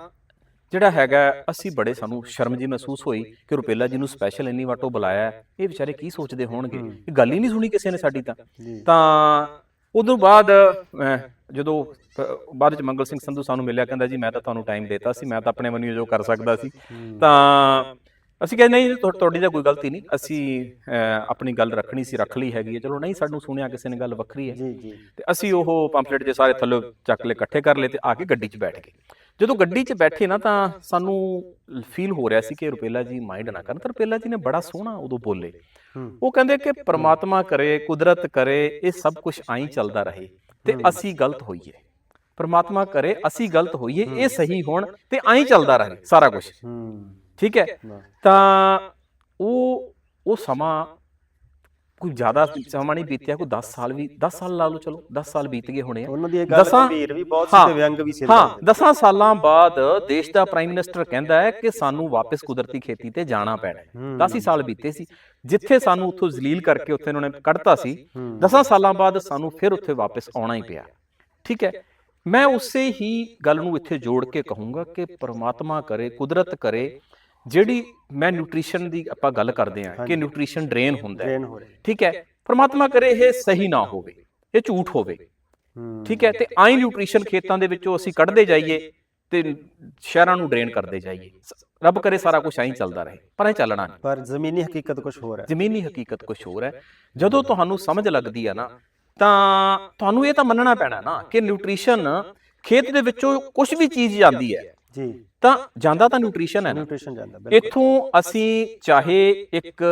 ਜਿਹੜਾ ਹੈਗਾ ਅਸੀਂ ਬੜੇ ਸਾਨੂੰ ਸ਼ਰਮ ਜੀ ਮਹਿਸੂਸ ਹੋਈ ਕਿ ਰੁਪੇਲਾ ਜੀ ਨੂੰ ਸਪੈਸ਼ਲ ਇੰਨੀ ਵਾਟੋ ਬੁਲਾਇਆ। ਇਹ ਵਿਚਾਰੇ ਕੀ ਸੋਚਦੇ ਹੋਣਗੇ? ਇਹ ਗੱਲ ਹੀ ਨਹੀਂ ਸੁਣੀ ਕਿਸੇ ਨੇ ਸਾਡੀ ਤਾਂ। ਤਾਂ। ਉਦੋਂ ਬਾਅਦ ਜਦੋਂ ਬਾਅਦ ਵਿੱਚ ਮੰਗਲ ਸਿੰਘ ਸੰਧੂ ਸਾਨੂੰ ਮਿਲਿਆ ਕਹਿੰਦਾ ਜੀ ਮੈਂ ਤਾਂ ਤੁਹਾਨੂੰ ਟਾਈਮ ਦਿੱਤਾ ਸੀ ਮੈਂ ਤਾਂ ਆਪਣੇ ਵੱਲੋਂ ਜੋ ਕਰ ਸਕਦਾ ਸੀ। ਤਾਂ ਅਸੀਂ ਕਹਿੰਦੇ ਨਹੀਂ ਤੁਹਾ- ਤੁਹਾਡੀ ਤਾਂ ਕੋਈ ਗਲਤੀ ਨਹੀਂ। ਅਸੀਂ ਅਹ, ਆਪਣੀ ਗੱਲ ਰੱਖਣੀ ਸੀ ਰੱਖ ਲਈ ਹੈਗੀ ਹੈ। ਚਲੋ ਨਹੀਂ ਸਾਨੂੰ ਸੁਣਿਆ ਕਿਸੇ ਨੇ ਗੱਲ ਵੱਖਰੀ ਹੈ। ਜੀ ਜੀ। ਤੇ ਅਸੀਂ ਉਹ ਪੰਫਲੇਟ ਜੇ ਸਾਰੇ ਥੱਲੇ ਚੱਕ ਲਏ ਇਕੱਠੇ ਕਰ ਲਏ ਤੇ ਆ ਕੇ ਗੱਡੀ 'ਚ ਬੈਠ ਗਏ। ਜਦੋਂ ਗੱਡੀ 'ਚ ਬੈਠੇ ਨਾ ਤਾਂ ਸਾਨੂੰ ਫੀਲ ਹੋ ਰਿਹਾ ਸੀ ਕਿ ਰੁਪੇਲਾ ਜੀ ਮਾਈਂਡ ਨਾ ਕਰਨ। ਤਾਂ ਰੁਪੇਲਾ ਜੀ ਨੇ ਬੜਾ ਸੋਹਣਾ ਉਦੋਂ ਬੋਲੇ। ਹੂੰ। ਉਹ ਕਹਿੰਦੇ ਕਿ ਪ੍ਰਮਾਤਮਾ ਕਰੇ ਕੁਦਰਤ ਕਰੇ ਇਹ ਸਭ ਕੁਝ ਆਈ ਚੱਲਦਾ ਰਹੇ। ਤੇ ਅਸੀਂ ਗਲਤ ਹੋਈਏ। ਪ੍ਰਮਾਤਮਾ ਕਰੇ ਅਸੀਂ ਗਲਤ ਹੋਈਏ ਇਹ ਸਹੀ ਹੋਣ ਤੇ ਆਈ ਚੱਲਦਾ ਰਹੇ ਸਾਰਾ ਕੁਝ ਹੂੰ। ਠੀਕ ਹੈ? ਤਾਂ ਉਹ ਉਹ ਸਮਾਂ ਕੋਈ ਜ਼ਿਆਦਾ ਸਮਾਂ ਨਹੀਂ ਬੀਤਿਆ ਕੋਈ 10 ਸਾਲ ਵੀ 10 ਸਾਲ ਲਾ ਲਓ ਚਲੋ 10 ਸਾਲ ਬੀਤ ਗਏ ਹੋਣੇ ਆ। ਉਹਨਾਂ ਦੀ ਇਹ ਗੱਲ ਦਸਾਂ- ਗੰਭੀਰ ਵੀ ਬਹੁਤ ਸੀ ਵਿਅੰਗ ਵੀ ਸੀ। ਹਾਂ 10 ਸਾਲਾਂ ਬਾਅਦ ਦੇਸ਼ ਦਾ ਪ੍ਰਾਈਮ ਮਿਨਿਸਟਰ ਕਹਿੰਦਾ ਹੈ ਕਿ ਸਾਨੂੰ ਵਾਪਸ ਕੁਦਰਤੀ ਖੇਤੀ ਤੇ ਜਾਣਾ ਪੈਣਾ ਹੈ। ਹੂੰ। 10 ਹੀ ਸਾਲ ਬੀਤੇ ਸੀ। ਜਿੱਥੇ ਸਾਨੂੰ ਉੱਥੋਂ ਜ਼ਲੀਲ ਕਰਕੇ ਉੱਥੇ ਉਹਨਾਂ ਨੇ ਕੱਢਤਾ ਸੀ ਹੂੰ। 10 ਸਾਲਾਂ ਬਾਅਦ ਸਾਨੂੰ ਫਿਰ ਉੱਥੇ ਵਾਪਸ ਆਉਣਾ ਹੀ ਪਿਆ। ਠੀਕ ਹੈ? ਮੈਂ ਉਸੇ ਹੀ ਗੱਲ ਨੂੰ ਇੱਥੇ ਜੋੜ ਕੇ ਕਹੂੰਗਾ ਕਿ ਪ੍ਰਮਾਤਮਾ ਕਰੇ ਕੁਦਰਤ ਕਰੇ ਜਿਹੜੀ ਮੈਂ ਨਿਊਟ੍ਰੀਸ਼ਨ ਦੀ ਆਪਾਂ ਗੱਲ ਕਰਦੇ ਹਾਂ ਕਿ ਨਿਊਟ੍ਰੀਸ਼ਨ ਡਰੇਨ ਹੁੰਦਾ ਹੈ। ਟ੍ਰੇਨ ਹੋ ਰਹੀ ਠੀਕ ਹੈ? ਪ੍ਰਮਾਤਮਾ ਕਰੇ ਇਹ ਸਹੀ ਨਾ ਹੋਵੇ ਇਹ ਝੂਠ ਹੋਵੇ। ਹੂੰ। ਠੀਕ ਹੈ? ਤੇ ਆਈ ਨਿਊਟ੍ਰੀਸ਼ਨ ਖੇਤਾਂ ਦੇ ਵਿੱਚੋਂ ਅਸੀਂ ਕੱਢਦੇ ਜਾਈਏ ਤੇ ਸ਼ਹਿਰਾਂ ਨੂੰ ਡਰੇਨ ਕਰਦੇ ਜਾਈਏ। ਰੱਬ ਕਰੇ ਸਾਰਾ ਕੁਝ ਐਂ ਚੱਲਦਾ ਰਹੇ ਪਰ ਇਹ ਚੱਲਣਾ ਨਹੀਂ। ਪਰ ਜ਼ਮੀਨੀ ਹਕੀਕਤ ਕੁਝ ਹੋਰ ਹੈ। ਜ਼ਮੀਨੀ ਹਕੀਕਤ ਕੁਝ ਹੋਰ ਹੈ। ਜਦੋਂ ਤੁਹਾਨੂੰ ਸਮਝ ਲੱਗਦੀ ਆ ਨਾ ਤਾਂ ਤੁਹਾਨੂੰ ਇਹ ਤਾਂ ਮੰਨਣਾ ਪੈਣਾ ਨਾ ਕਿ ਨਿਊਟ੍ਰੀਸ਼ਨ ਖੇਤ ਦੇ ਵਿੱਚੋਂ ਕੁਝ ਵੀ ਚੀਜ਼ ਜਾਂਦੀ ਹੈ। ਜੀ। ਤਾਂ ਜਾਂਦਾ ਤਾਂ ਨਿਊਟ੍ਰੀਸ਼ਨ ਹੈ ਨਾ। ਨਿਊਟ੍ਰੀਸ਼ਨ ਜਾਂਦਾ ਬਿਲਕੁਲ। ਇੱਥੋਂ ਅਸੀਂ ਚਾਹੇ ਇੱਕ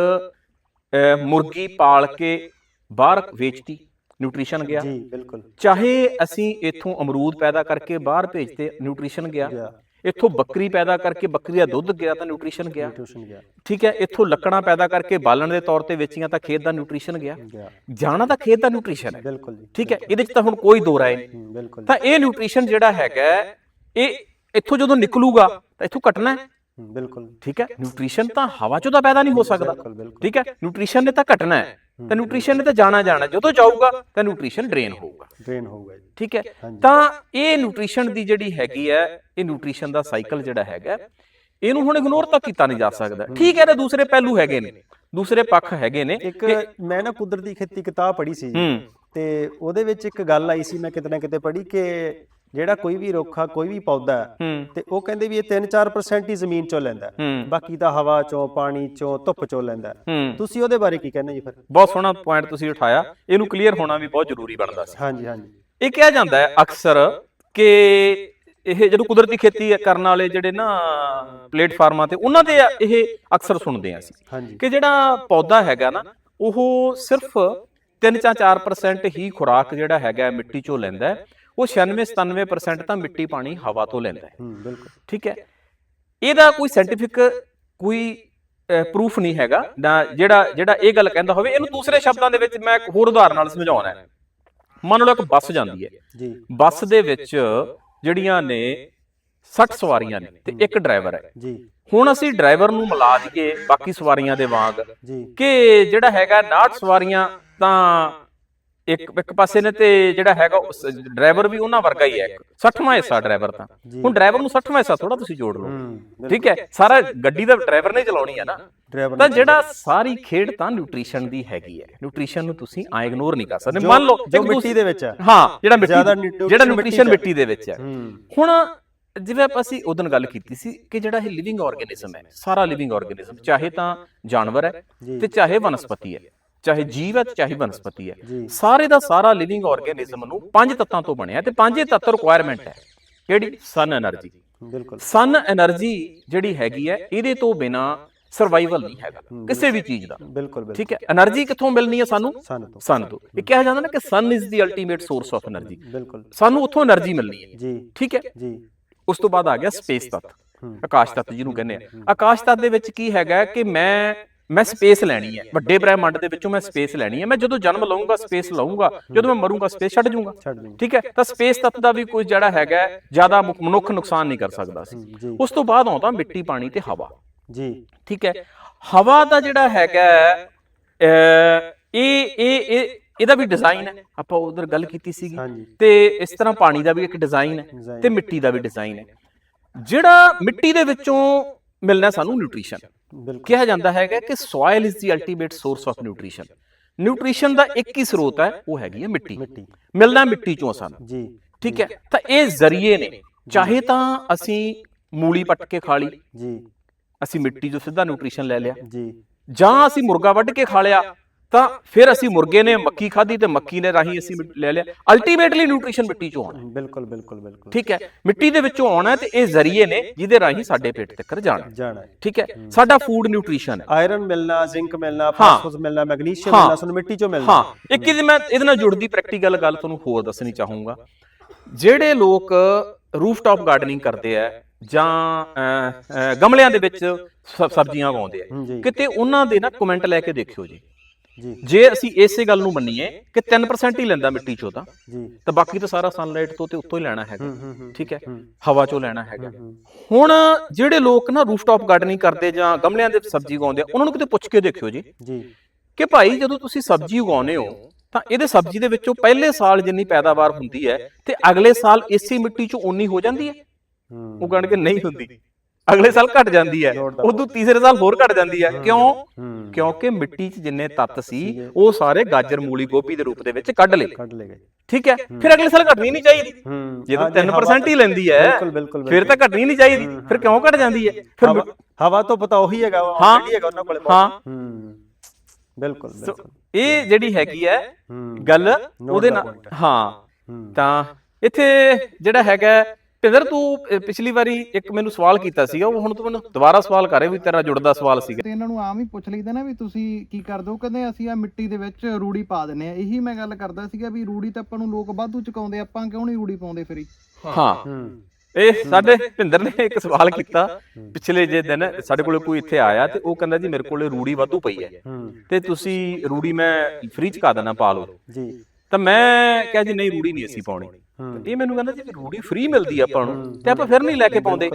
ਮੁਰਗੀ ਪਾਲ ਕੇ ਬਾਹਰ ਵੇਚਤੀ ਨਿਊਟ੍ਰੀਸ਼ਨ ਗਿਆ। ਜੀ ਬਿਲਕੁਲ। ਚਾਹੇ ਅਸੀਂ ਇੱਥੋਂ ਅਮਰੂਦ ਪੈਦਾ ਕਰਕੇ ਬਾਹਰ ਭੇਜਤੇ ਨਿਊਟ੍ਰੀਸ਼ਨ ਗਿਆ। ਇੱਥੋਂ ਬੱਕਰੀ ਪੈਦਾ ਕਰਕੇ ਬੱਕਰੀ ਦਾ ਦੁੱਧ ਗਿਆ ਤਾਂ ਨਿਊਟ੍ਰੀਸ਼ਨ ਗਿਆ। ਨਿਊਟ੍ਰੀਸ਼ਨ ਗਿਆ। ਠੀਕ ਹੈ ਇੱਥੋਂ ਲੱਕੜਾਂ ਪੈਦਾ ਕਰਕੇ ਬਾਲਣ ਦੇ ਤੌਰ ਤੇ ਵੇਚੀਆਂ ਤਾਂ ਖੇਤ ਦਾ ਨਿਊਟ੍ਰੀਸ਼ਨ ਗਿਆ। ਜਾਣਾ ਤਾਂ ਖੇਤ ਦਾ ਨਿਊਟ੍ਰੀਸ਼ਨ ਹੈ। ਬਿਲਕੁਲ ਜੀ। ਠੀਕ ਹੈ ਇਹਦੇ 'ਚ ਤਾਂ ਹੁਣ ਕੋਈ ਦੋ ਰਾਏ ਨਹੀਂ। ਬਿਲਕੁਲ ਤਾਂ ਇਹ ਨਿਊਟ੍ਰੀਸ਼ਨ ਜਿਹੜਾ ਹੈਗਾ ਇਹ ਇੱਥੋਂ ਜਦੋਂ ਨਿਕਲੂਗਾ ਤਾਂ ਇੱਥੋਂ ਕੱਟਣਾ ਹੈ। ਬਿਲਕੁਲ। ਠੀਕ ਹੈ? ਨਿਊਟ੍ਰੀਸ਼ਨ ਤਾਂ ਹਵਾ 'ਚੋਂ ਤਾਂ ਪੈਦਾ ਨਹੀਂ ਹੋ ਸਕਦਾ। ਠੀਕ ਹੈ? ਨਿਊਟ੍ਰੀਸ਼ਨ ਨੇ ਤਾਂ ਘਟਣਾ ਹੈ। ਤਾਂ ਨਿਊਟ੍ਰੀਸ਼ਨ ਨੇ ਤਾਂ ਜਾਣਾ ਜਾਣਾ। ਜਦੋਂ ਜਾਊਗਾ ਤਾਂ ਨਿਊਟ੍ਰੀਸ਼ਨ ਡਰੇਨ ਹੋਊਗਾ। ਡਰੇਨ ਹੋਊਗਾ ਜੀ। ਠੀਕ ਹੈ। ਤਾਂ ਇਹ ਨਿਊਟ੍ਰੀਸ਼ਨ ਦੀ ਜਿਹੜੀ ਹੈਗੀ ਹੈ ਇਹ ਨਿਊਟ੍ਰੀਸ਼ਨ ਦਾ ਸਾਈਕਲ ਜਿਹੜਾ ਹੈਗਾ ਇਹਨੂੰ ਹੁਣ ਇਗਨੋਰ ਤਾਂ ਕੀਤਾ ਨਹੀਂ ਜਾ ਸਕਦਾ। ਠੀਕ ਹੈ ਤੇ ਦੂਸਰੇ ਪਹਿਲੂ ਹੈਗੇ ਨੇ। ਦੂਸਰੇ ਪੱਖ ਹੈਗੇ ਨੇ ਇੱਕ ਮੈਂ ਨਾ ਕੁਦਰਤੀ ਖੇਤੀ ਕਿਤਾਬ ਪੜ੍ਹੀ ਸੀ ਤੇ ਉਹਦੇ ਵਿੱਚ ਇੱਕ ਗੱਲ ਆਈ ਸੀ ਮੈਂ ਕਿਤੇ ਨਾ ਕਿਤੇ ਪੜ੍ਹੀ ਕਿ ਜਿਹੜਾ ਕੋਈ ਵੀ ਰੁੱਖ ਆ ਕੋਈ ਵੀ ਪੌਦਾ ਹੈ, ਤੇ ਉਹ ਕਹਿੰਦੇ ਵੀ ਇਹ 3-4% ਹੀ ਜ਼ਮੀਨ ਚੋਂ ਲੈਂਦਾ ਬਾਕੀ ਤਾਂ ਹਵਾ ਚੋਂ ਪਾਣੀ ਚੋਂ ਧੁੱਪ ਚੋਂ ਲੈਂਦਾ ਤੁਸੀਂ ਉਹਦੇ ਬਾਰੇ ਕੀ ਕਹਿੰਦੇ ਜੀ ਫਿਰ? ਬਹੁਤ ਸੋਹਣਾ ਪੁਆਇੰਟ ਤੁਸੀਂ ਉਠਾਇਆ। ਇਹਨੂੰ ਕਲੀਅਰ ਹੋਣਾ ਵੀ ਬਹੁਤ ਜ਼ਰੂਰੀ ਬਣਦਾ ਸੀ। ਹਾਂਜੀ ਹਾਂਜੀ। ਇਹ ਕਿਹਾ ਜਾਂਦਾ ਹੈ ਅਕਸਰ ਕਿ ਇਹ ਜਦੋਂ ਕੁਦਰਤੀ ਖੇਤੀ ਕਰਨ ਵਾਲੇ ਜਿਹੜੇ ਨਾ ਪਲੇਟਫਾਰਮਾਂ ਤੇ ਉਹਨਾਂ ਦੇ ਇਹ ਅਕਸਰ ਸੁਣਦੇ ਆ ਅਸੀਂ। ਕਿ ਜਿਹੜਾ ਪੌਦਾ ਹੈਗਾ ਨਾ ਉਹ ਸਿਰਫ 3-4% ਹੀ ਖੁਰਾਕ ਜਿਹੜਾ ਹੈਗਾ ਮਿੱਟੀ ਚੋਂ ਲੈਂਦਾ ਉਹ 96-97% ਤਾਂ ਮਿੱਟੀ ਪਾਣੀ ਹਵਾ ਤੋਂ ਲੈਂਦਾ ਹੈ। ਹੂੰ ਬਿਲਕੁਲ। ਠੀਕ ਹੈ? ਇਹਦਾ ਕੋਈ ਸਾਇੰਟੀਫਿਕ ਕੋਈ ਪ੍ਰੂਫ ਨਹੀਂ ਹੈਗਾ। ਨਾ ਜਿਹੜਾ ਜਿਹੜਾ ਇਹ ਗੱਲ ਕਹਿੰਦਾ ਹੋਵੇ ਇਹਨੂੰ ਦੂਸਰੇ ਸ਼ਬਦਾਂ ਦੇ ਵਿੱਚ ਮੈਂ ਇੱਕ ਹੋਰ ਉਦਾਹਰਨ ਨਾਲ ਸਮਝਾਉਣਾ ਹੈ। ਮੰਨ ਲਓ ਇੱਕ ਬੱਸ ਜਾਂਦੀ ਹੈ। ਜੀ। ਬੱਸ ਦੇ ਵਿੱਚ ਜਿਹੜੀਆਂ ਨੇ 60 ਸਵਾਰੀਆਂ ਨੇ ਤੇ ਇੱਕ ਡਰਾਈਵਰ ਹੈ। ਜੀ। ਹੁਣ ਅਸੀਂ ਡਰਾਈਵਰ ਨੂੰ ਮਿਲਾ ਦਈਏ ਬਾਕੀ ਸਵਾਰੀਆਂ ਦੇ ਵਾਂਗ ਕਿ ਜਿਹੜਾ ਹੈਗਾ 69 ਸਵਾਰੀਆਂ ਤਾਂ ਇੱਕ ਇੱਕ ਪਾਸੇ ਨੇ ਤੇ ਜਿਹੜਾ ਹੈਗਾ ਡਰਾਈਵਰ ਵੀ ਉਹਨਾਂ ਵਰਗਾ ਹੀ ਹੈ 60ਵਾਂ ਹਿੱਸਾ ਡਰਾਈਵਰ ਤਾਂ। ਹੁਣ ਡਰਾਈਵਰ ਨੂੰ 60ਵਾਂ ਹਿੱਸਾ ਥੋੜਾ ਤੁਸੀਂ ਜੋੜ ਲਓ। ਠੀਕ ਹੈ? ਸਾਰਾ ਗੱਡੀ ਦਾ ਡਰਾਈਵਰ ਨੇ ਚਲਾਉਣੀ ਹੈ ਨਾ। ਤਾਂ ਜਿਹੜਾ ਸਾਰੀ ਖੇਡ ਤਾਂ ਨਿਊਟ੍ਰੀਸ਼ਨ ਦੀ ਹੈਗੀ ਹੈ। ਨਿਊਟ੍ਰੀਸ਼ਨ ਨੂੰ ਤੁਸੀਂ ਆ ਇਗਨੋਰ ਨਹੀਂ ਕਰ ਸਕਦੇ। ਮੰਨ ਲਓ ਜੋ ਮਿੱਟੀ ਦੇ ਵਿੱਚ ਹੈ। ਹਾਂ ਜਿਹੜਾ ਮਿੱਟੀ ਜਿਹੜਾ ਨਿਊਟ੍ਰੀਸ਼ਨ। ਮਿੱਟੀ ਦੇ ਵਿੱਚ ਹੈ। ਹੁਣ ਜਿਵੇਂ ਆਪਾਂ ਅਸੀਂ ਉਦੋਂ ਗੱਲ ਕੀਤੀ ਸੀ ਕਿ ਜਿਹੜਾ ਇਹ ਲਿਵਿੰਗ ਆਰਗੇਨਿਜ਼ਮ ਹੈ ਸਾਰਾ ਲਿਵਿੰਗ ਆਰਗੇਨਿਜ਼ਮ ਚਾਹੇ ਤਾਂ ਜਾਨਵਰ ਹੈ। ਤੇ ਚਾਹੇ ਵਨਸਪਤੀ ਹੈ। ਚਾਹੇ ਜੀਵ ਹੈ ਚਾਹੇ ਬਨਸਪਤੀ ਹੈ। ਸਾਰੇ ਦਾ ਸਾਰਾ ਲਿਵਿੰਗ ਆਰਗੇਨਿਜ਼ਮ ਨੂੰ ਪੰਜ ਤੱਤਾਂ ਤੋਂ ਬਣਿਆ ਤੇ ਪੰਜੇ ਤੱਤ ਰਿਕੁਆਇਰਮੈਂਟ ਹੈ। ਕਿਹੜੀ? ਸਨ એનર્ਜੀ ਬਿਲਕੁਲ। ਸਨ એનર્ਜੀ ਜਿਹੜੀ ਹੈਗੀ ਹੈ ਇਹਦੇ ਤੋਂ ਬਿਨਾ ਸਰਵਾਈਵਲ ਨਹੀਂ ਹੈਗਾ ਕਿਸੇ ਵੀ ਚੀਜ਼ ਦਾ। ਬਿਲਕੁਲ ਠੀਕ ਹੈ? એનર્ਜੀ ਕਿੱਥੋਂ ਮਿਲਣੀ ਹੈ ਸਾਨੂੰ? ਸਨ ਤੋਂ। ਇਹ ਕਿਹਾ ਜਾਂਦਾ ਨਾ ਕਿ sun is the ultimate source of energy ਬਿਲਕੁਲ। ਸਾਨੂੰ ਉੱਥੋਂ એનર્ਜੀ ਮਿਲਣੀ ਹੈ। ਜੀ। ਠੀਕ ਹੈ? ਜੀ। ਉਸ ਤੋਂ ਬਾਅਦ ਆ ਗਿਆ ਸਪੇਸ ਤੱਤ। ਆਕਾਸ਼ ਤੱਤ ਜਿਹਨੂੰ ਕਹਿੰਦੇ ਆ। ਆਕਾਸ਼ ਤੱਤ ਦੇ ਵਿੱਚ ਕੀ ਹੈਗਾ ਕਿ ਮੈਂ ਮੈਂ ਸਪੇਸ ਲੈਣੀ ਹੈ। ਵੱਡੇ ਬ੍ਰਹਿਮੰਡ ਦੇ ਵਿੱਚੋਂ ਮੈਂ ਸਪੇਸ ਲੈਣੀ ਹੈ। ਮੈਂ ਜਦੋਂ ਜਨਮ ਲਵਾਂਗਾ ਸਪੇਸ ਲਵਾਂਗਾ ਜਦੋਂ ਮੈਂ ਮਰੂੰਗਾ ਸਪੇਸ ਛੱਡ ਜਾਊਂਗਾ ਦਿਓ ਠੀਕ ਹੈ? ਤਾਂ ਸਪੇਸ ਤੱਤ ਦਾ ਵੀ ਕੋਈ ਜਿਹੜਾ ਹੈਗਾ ਜ਼ਿਆਦਾ ਮਨੁੱਖ ਨੁਕਸਾਨ ਨਹੀਂ ਕਰ ਸਕਦਾ ਸੀ। ਉਸ ਤੋਂ ਬਾਅਦ ਆਉਂਦਾ ਮਿੱਟੀ ਪਾਣੀ ਤੇ ਹਵਾ। ਜੀ। ਠੀਕ ਹੈ? ਹਵਾ ਦਾ ਜਿਹੜਾ ਹੈਗਾ ਇਹ ਇਹ ਇਹ ਇਹਦਾ ਵੀ ਡਿਜ਼ਾਈਨ ਹੈ। ਆਪਾਂ ਉਧਰ ਗੱਲ ਕੀਤੀ ਸੀਗੀ। ਤੇ ਇਸ ਤਰ੍ਹਾਂ ਪਾਣੀ ਦਾ ਵੀ ਇੱਕ ਡਿਜ਼ਾਈਨ ਹੈ। ਤੇ ਮਿੱਟੀ ਦਾ ਵੀ ਡਿਜ਼ਾਈਨ ਹੈ। ਜਿਹੜਾ ਮਿੱਟੀ ਦੇ ਵਿੱਚੋਂ ਮਿਲਣਾ ਸਾਨੂੰ ਨਿਊਟ੍ਰੀਸ਼ਨ ਕਿਹਾ ਜਾਂਦਾ ਹੈਗਾ ਕਿ soil is the ultimate source of nutrition nutrition ਦਾ ਇੱਕ ਹੀ ਸਰੋਤ ਹੈ ਉਹ ਹੈਗੀ ਹੈ ਮਿੱਟੀ। ਮਿਲਣਾ ਮਿੱਟੀ ਚੋਂ ਸਾਨੂੰ ਜੀ। ਠੀਕ ਹੈ? ਤਾਂ ਇਹ ਜ਼ਰੀਏ ਨੇ। ਚਾਹੇ ਤਾਂ ਅਸੀਂ ਮੂਲੀ ਪੱਟ ਕੇ ਖਾ ਲਈ। ਜੀ। ਅਸੀਂ ਮਿੱਟੀ ਤੋਂ ਸਿੱਧਾ ਨਿਊਟ੍ਰੀਸ਼ਨ ਲੈ ਲਿਆ। ਜੀ। ਜਾਂ ਅਸੀਂ ਮੁਰਗਾ ਵੱਢ ਕੇ ਖਾ ਲਿਆ। ਤਾਂ ਫਿਰ ਅਸੀਂ ਮੁਰਗੇ ਨੇ ਮੱਕੀ ਖਾਧੀ ਤੇ ਮੱਕੀ ਨੇ ਰਾਹੀਂ ਅਸੀਂ ਲੈ ਲਿਆ ਅਲਟੀਮੇਟਲੀ ਨਿਊਟ੍ਰੀਸ਼ਨ ਮਿੱਟੀ ਚੋਂ ਆਉਣਾ। ਬਿਲਕੁਲ ਬਿਲਕੁਲ ਬਿਲਕੁਲ ਠੀਕ ਹੈ ਮਿੱਟੀ ਦੇ ਵਿੱਚੋਂ ਆਉਣਾ ਤੇ ਇਹ ਜ਼ਰੀਏ ਨੇ ਜਿਹਦੇ ਰਾਹੀਂ ਸਾਡੇ ਪੇਟ ਤੱਕ ਜਾਣਾ। ਠੀਕ ਹੈ ਸਾਡਾ ਫੂਡ ਨਿਊਟ੍ਰੀਸ਼ਨ ਹੈ ਆਇਰਨ ਮਿਲਣਾ ਜ਼ਿੰਕ ਮਿਲਣਾ। ਫਾਸਫੋਰਸ ਮਿਲਣਾ ਮੈਗਨੀਸ਼ੀਅਮ। ਮਿਲਣਾ ਸਾਨੂੰ ਮਿੱਟੀ ਚੋਂ ਮਿਲਣਾ ਹਾਂ ਇੱਕ ਇਹਦੇ ਮੈਂ ਇਹਦੇ ਨਾਲ ਜੁੜਦੀ ਪ੍ਰੈਕਟੀਕਲ ਗੱਲ ਤੁਹਾਨੂੰ ਹੋਰ ਦੱਸਣੀ ਚਾਹੂੰਗਾ ਜਿਹੜੇ ਲੋਕ ਰੂਫਟਾਪ ਗਾਰਡਨਿੰਗ ਕਰਦੇ ਆ ਜਾਂ ਗਮਲਿਆਂ ਦੇ ਵਿੱਚ ਸਬਜ਼ੀਆਂ ਉਗਾਉਂਦੇ ਆ। ਕਿਤੇ ਉਹਨਾਂ ਦੇ ਨਾ ਕਮੈਂਟ ਲੈ ਕੇ ਦੇਖਿਓ ਜੀ ਜੀ। ਜੇ ਅਸੀਂ ਇਸੇ ਗੱਲ ਨੂੰ ਮੰਨੀਏ ਕਿ 3% ਹੀ ਲੈਂਦਾ ਮਿੱਟੀ ਚੋਂ ਤਾਂ ਜੀ। ਤਾਂ ਬਾਕੀ ਤਾਂ ਸਾਰਾ ਸਨਲਾਈਟ ਤੋਂ ਤੇ ਉੱਤੋਂ ਹੀ ਲੈਣਾ ਹੈਗਾ। ਠੀਕ ਹੈ। ਹਵਾ ਚੋਂ ਲੈਣਾ ਹੈਗਾ। ਹੁਣ ਜਿਹੜੇ ਲੋਕ ਨਾ ਰੂਫਟਾਪ ਗਾਰਡਨਿੰਗ ਕਰਦੇ ਜਾਂ ਗਮਲਿਆਂ ਦੇ ਸਬਜ਼ੀ ਉਗਾਉਂਦੇ ਆ ਉਹਨਾਂ ਨੂੰ ਕਿਤੇ ਪੁੱਛ ਕੇ ਦੇਖਿਓ ਜੀ। ਜੀ। ਕਿ ਭਾਈ ਜਦੋਂ ਤੁਸੀਂ ਸਬਜ਼ੀ ਉਗਾਉਂਦੇ ਹੋ ਤਾਂ ਇਹਦੇ ਸਬਜ਼ੀ ਦੇ ਵਿੱਚੋਂ ਪਹਿਲੇ ਸਾਲ ਜਿੰਨੀ ਪੈਦਾਵਾਰ ਹੁੰਦੀ ਹੈ ਤੇ ਅਗਲੇ ਸਾਲ ਇਸੇ ਮਿੱਟੀ 'ਚੋਂ ਉਨੀ ਹੋ ਜਾਂਦੀ ਹੈ। ਹੂੰ। ਉਗਣ ਕੇ ਨਹੀਂ ਹੁੰਦੀ। ਅਗਲੇ ਸਾਲ ਘਟ ਜਾਂਦੀ ਹੈ। ਉਦੋਂ ਤੀਸਰੇ ਸਾਲ ਹੋਰ ਘਟ ਜਾਂਦੀ ਹੈ। ਕਿਉਂ? ਕਿਉਂਕਿ ਮਿੱਟੀ 'ਚ ਜਿੰਨੇ ਤੱਤ ਸੀ ਉਹ ਸਾਰੇ ਗਾਜਰ ਮੂਲੀ ਗੋਭੀ ਦੇ ਰੂਪ ਦੇ ਵਿੱਚ ਕੱਢ ਲਏ। ਕੱਢ ਲਏ ਠੀਕ ਹੈ? ਫਿਰ ਅਗਲੇ ਸਾਲ ਘਟਣੀ ਨਹੀਂ ਚਾਹੀਦੀ। ਜੇ ਤਾਂ ਹਾਂ, ਜੇ 3% ਹੀ ਲੈਂਦੀ ਹੈ ਫਿਰ ਤਾਂ ਘਟਣੀ ਨਹੀਂ ਚਾਹੀਦੀ। ਫਿਰ ਕਿਉਂ ਘਟ ਜਾਂਦੀ ਹੈ? ਫਿਰ ਹਵਾ ਤੋਂ ਪਤਾ ਉਹੀ ਹੈਗਾ ਉਹ ਹਾਂ। ਹੈਗਾ ਉਹਨਾਂ ਕੋਲੇ ਹਾਂ। ਬਿਲਕੁਲ ਇਹ ਜਿਹੜੀ ਹੈਗੀ ਹੈ ਗੱਲ ਉਹਦੇ ਨਾਲ ਹੂੰ। ਤਾਂ ਇੱਥੇ ਜਿਹੜਾ ਹੈਗਾ ਪਿੰਦਰ ਤੂੰ ਪਿਛਲੀ ਵਾਰੀ ਇੱਕ ਮੈਨੂੰ ਸਵਾਲ ਕੀਤਾ ਸੀਗਾ ਉਹ ਹੁਣ ਤੂੰ ਮੈਨੂੰ ਦੁਬਾਰਾ ਸਵਾਲ ਕਰ ਰਿਹਾ ਵੀ ਤੇਰਾ ਜੁੜਦਾ ਸਵਾਲ ਸੀਗਾ। ਤੇ ਇਹਨਾਂ ਨੂੰ ਆਮ ਹੀ ਪੁੱਛ ਲਈਦਾ ਨਾ ਵੀ ਤੁਸੀਂ ਕੀ ਕਰਦੇ ਹੋ? ਕਹਿੰਦੇ ਅਸੀਂ ਆ ਮਿੱਟੀ ਦੇ ਵਿੱਚ ਰੂੜੀ ਪਾ ਦਿੰਨੇ ਆ ਇਹੀ ਮੈਂ ਗੱਲ ਕਰਦਾ ਸੀਗਾ ਵੀ ਰੂੜੀ ਤਾਂ ਆਪਾਂ ਨੂੰ ਲੋਕ ਵਾਧੂ ਚੁਕਾਉਂਦੇ ਆਪਾਂ ਕਿਉਂ ਨਹੀਂ ਰੂੜੀ ਪਾਉਂਦੇ ਫਿਰ ਹਾਂ? ਇਹ ਸਾਡੇ ਭਿੰਦਰ ਨੇ ਇੱਕ ਸਵਾਲ ਕੀਤਾ ਪਿਛਲੇ ਜੇ ਦਿਨ ਸਾਡੇ ਕੋਲੇ ਕੋਈ ਇੱਥੇ ਆਇਆ ਤੇ ਉਹ ਕਹਿੰਦਾ ਜੀ ਮੇਰੇ ਕੋਲੇ ਰੂੜੀ ਵਾਧੂ ਪਈ ਹੈ। ਤੇ ਤੁਸੀਂ ਰੂੜੀ ਮੈਂ ਫ੍ਰੀ ਚ ਕਾ ਦੇਣਾ ਪਾ ਲਓ। ਜੀ। ਤਾਂ ਮੈਂ ਕਿਹਾ ਜੀ ਨਹੀਂ ਰੂੜੀ ਨਹੀਂ ਅਸੀਂ ਪਾਉਣੀ। ਇਹ ਮੈਨੂੰ ਕਹਿੰਦਾ ਜੀ ਰੂੜੀ ਫ੍ਰੀ ਮਿਲਦੀ ਆ ਆਪਾਂ ਨੂੰ ਤੇ ਆਪਾਂ ਫਿਰ ਨਹੀਂ ਲੈ ਕੇ ਪਾਉਂਦੇ।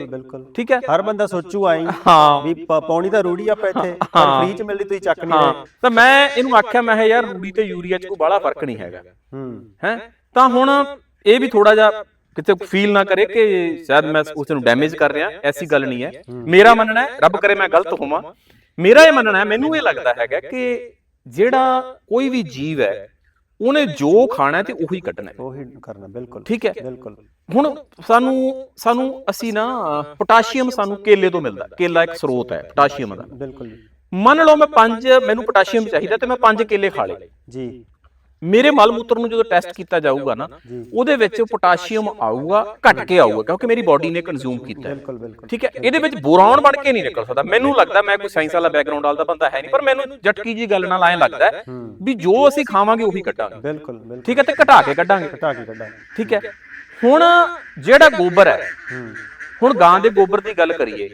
ਠੀਕ ਹੈ? ਹਰ ਬੰਦਾ ਸੋਚੂ ਆਈ ਹਾਂ। ਵੀ ਪਾਉਣੀ ਤਾਂ ਰੂੜੀ ਆਪਾਂ ਇੱਥੇ। ਪਰ ਫ੍ਰੀ ਚ ਮਿਲਦੀ ਤੁਸੀਂ ਚੱਕ ਨਹੀਂ ਰਹੇ। ਤਾਂ ਮੈਂ ਇਹਨੂੰ ਆਖਿਆ ਮੈਂ ਕਿਹਾ ਯਾਰ ਰੂੜੀ ਤੇ ਯੂਰੀਆ ਚ ਕੋਈ ਬਾਹਲਾ ਫ਼ਰਕ ਨਹੀਂ ਹੈਗਾ। ਹੂੰ। ਹੈ? ਤਾਂ ਹੁਣ ਇਹ ਵੀ ਥੋੜਾ ਜਿਹਾ ਕਿਤੇ ਫੀਲ ਨਾ ਕਰੇ ਕਿ ਸ਼ਾਇਦ ਮੈਂ ਉਸ ਨੂੰ ਡੈਮੇਜ ਕਰ ਰਿਹਾ। ਐਸੀ ਗੱਲ ਨਹੀਂ ਹੈ। ਮੇਰਾ ਮੰਨਣਾ ਹੈ ਰੱਬ ਕਰੇ ਮੈਂ ਗਲਤ ਹੋਵਾਂ। ਮੇਰਾ ਇਹ ਮੰਨਣਾ ਹੈ ਮੈਨੂੰ ਇਹ ਲੱਗਦਾ ਹੈਗਾ ਕਿ ਜਿਹੜਾ ਕੋਈ ਵੀ ਜੀਵ ਹੈ ਉਹਨੇ ਜੋ ਖਾਣਾ ਤੇ ਉਹੀ ਕੱਢਣਾ ਹੈ। ਉਹੀ ਕਰਨਾ ਬਿਲਕੁਲ ਠੀਕ ਹੈ? ਬਿਲਕੁਲ। ਹੁਣ ਸਾਨੂੰ ਸਾਨੂੰ ਅਸੀਂ ਨਾ ਪੋਟਾਸ਼ੀਅਮ ਸਾਨੂੰ ਕੇਲੇ ਤੋਂ ਮਿਲਦਾ। ਕੇਲਾ ਇੱਕ ਸਰੋਤ ਹੈ ਪੋਟਾਸ਼ੀਅਮ ਦਾ ਬਿਲਕੁਲ। ਜੀ ਮੰਨ ਲਓ ਮੈਂ ਪੰਜ ਮੈਨੂੰ ਪੋਟਾਸ਼ੀਅਮ ਚਾਹੀਦਾ ਤੇ ਮੈਂ ਪੰਜ ਕੇਲੇ ਖਾ ਲਏ। ਜੀ। ਮੇਰੇ ਮਲ ਮੂਤਰ ਨੂੰ ਜਦੋਂ ਟੈਸਟ ਕੀਤਾ ਜਾਊਗਾ ਨਾ ਉਹਦੇ ਵਿੱਚ ਪੋਟਾਸ਼ੀਅਮ ਆਊਗਾ ਘਟ ਕੇ ਆਊਗਾ ਕਿਉਂਕਿ ਮੇਰੀ ਬਾਡੀ ਨੇ ਕੰਜ਼ੂਮ ਕੀਤਾ ਹੈ। ਠੀਕ ਹੈ? ਇਹਦੇ ਵਿੱਚ ਬੋਰਾਨ ਬਣ ਕੇ ਨਹੀਂ ਨਿਕਲ ਸਕਦਾ। ਮੈਨੂੰ ਲੱਗਦਾ ਮੈਂ ਕੋਈ ਸਾਇੰਸ ਵਾਲਾ ਬੈਕਗ੍ਰਾਉਂਡ ਵਾਲਾ ਬੰਦਾ ਹੈ ਨਹੀਂ ਪਰ ਮੈਨੂੰ ਜਟਕੀ ਜੀ ਗੱਲ ਨਾਲ ਐਂ ਲੱਗਦਾ ਵੀ ਜੋ ਅਸੀਂ ਖਾਵਾਂਗੇ ਉਹੀ ਕੱਢਾਂਗੇ। ਬਿਲਕੁਲ ਠੀਕ ਹੈ? ਤੇ ਘਟਾ ਕੇ ਕੱਢਾਂਗੇ। ਘਟਾ ਕੇ ਕੱਢਾਂ ਠੀਕ ਹੈ? ਹੁਣ ਜਿਹੜਾ ਗੋਬਰ ਹੂੰ ਹੁਣ ਗਾਂ ਦੇ ਗੋਬਰ ਦੀ ਗੱਲ ਕਰੀਏ।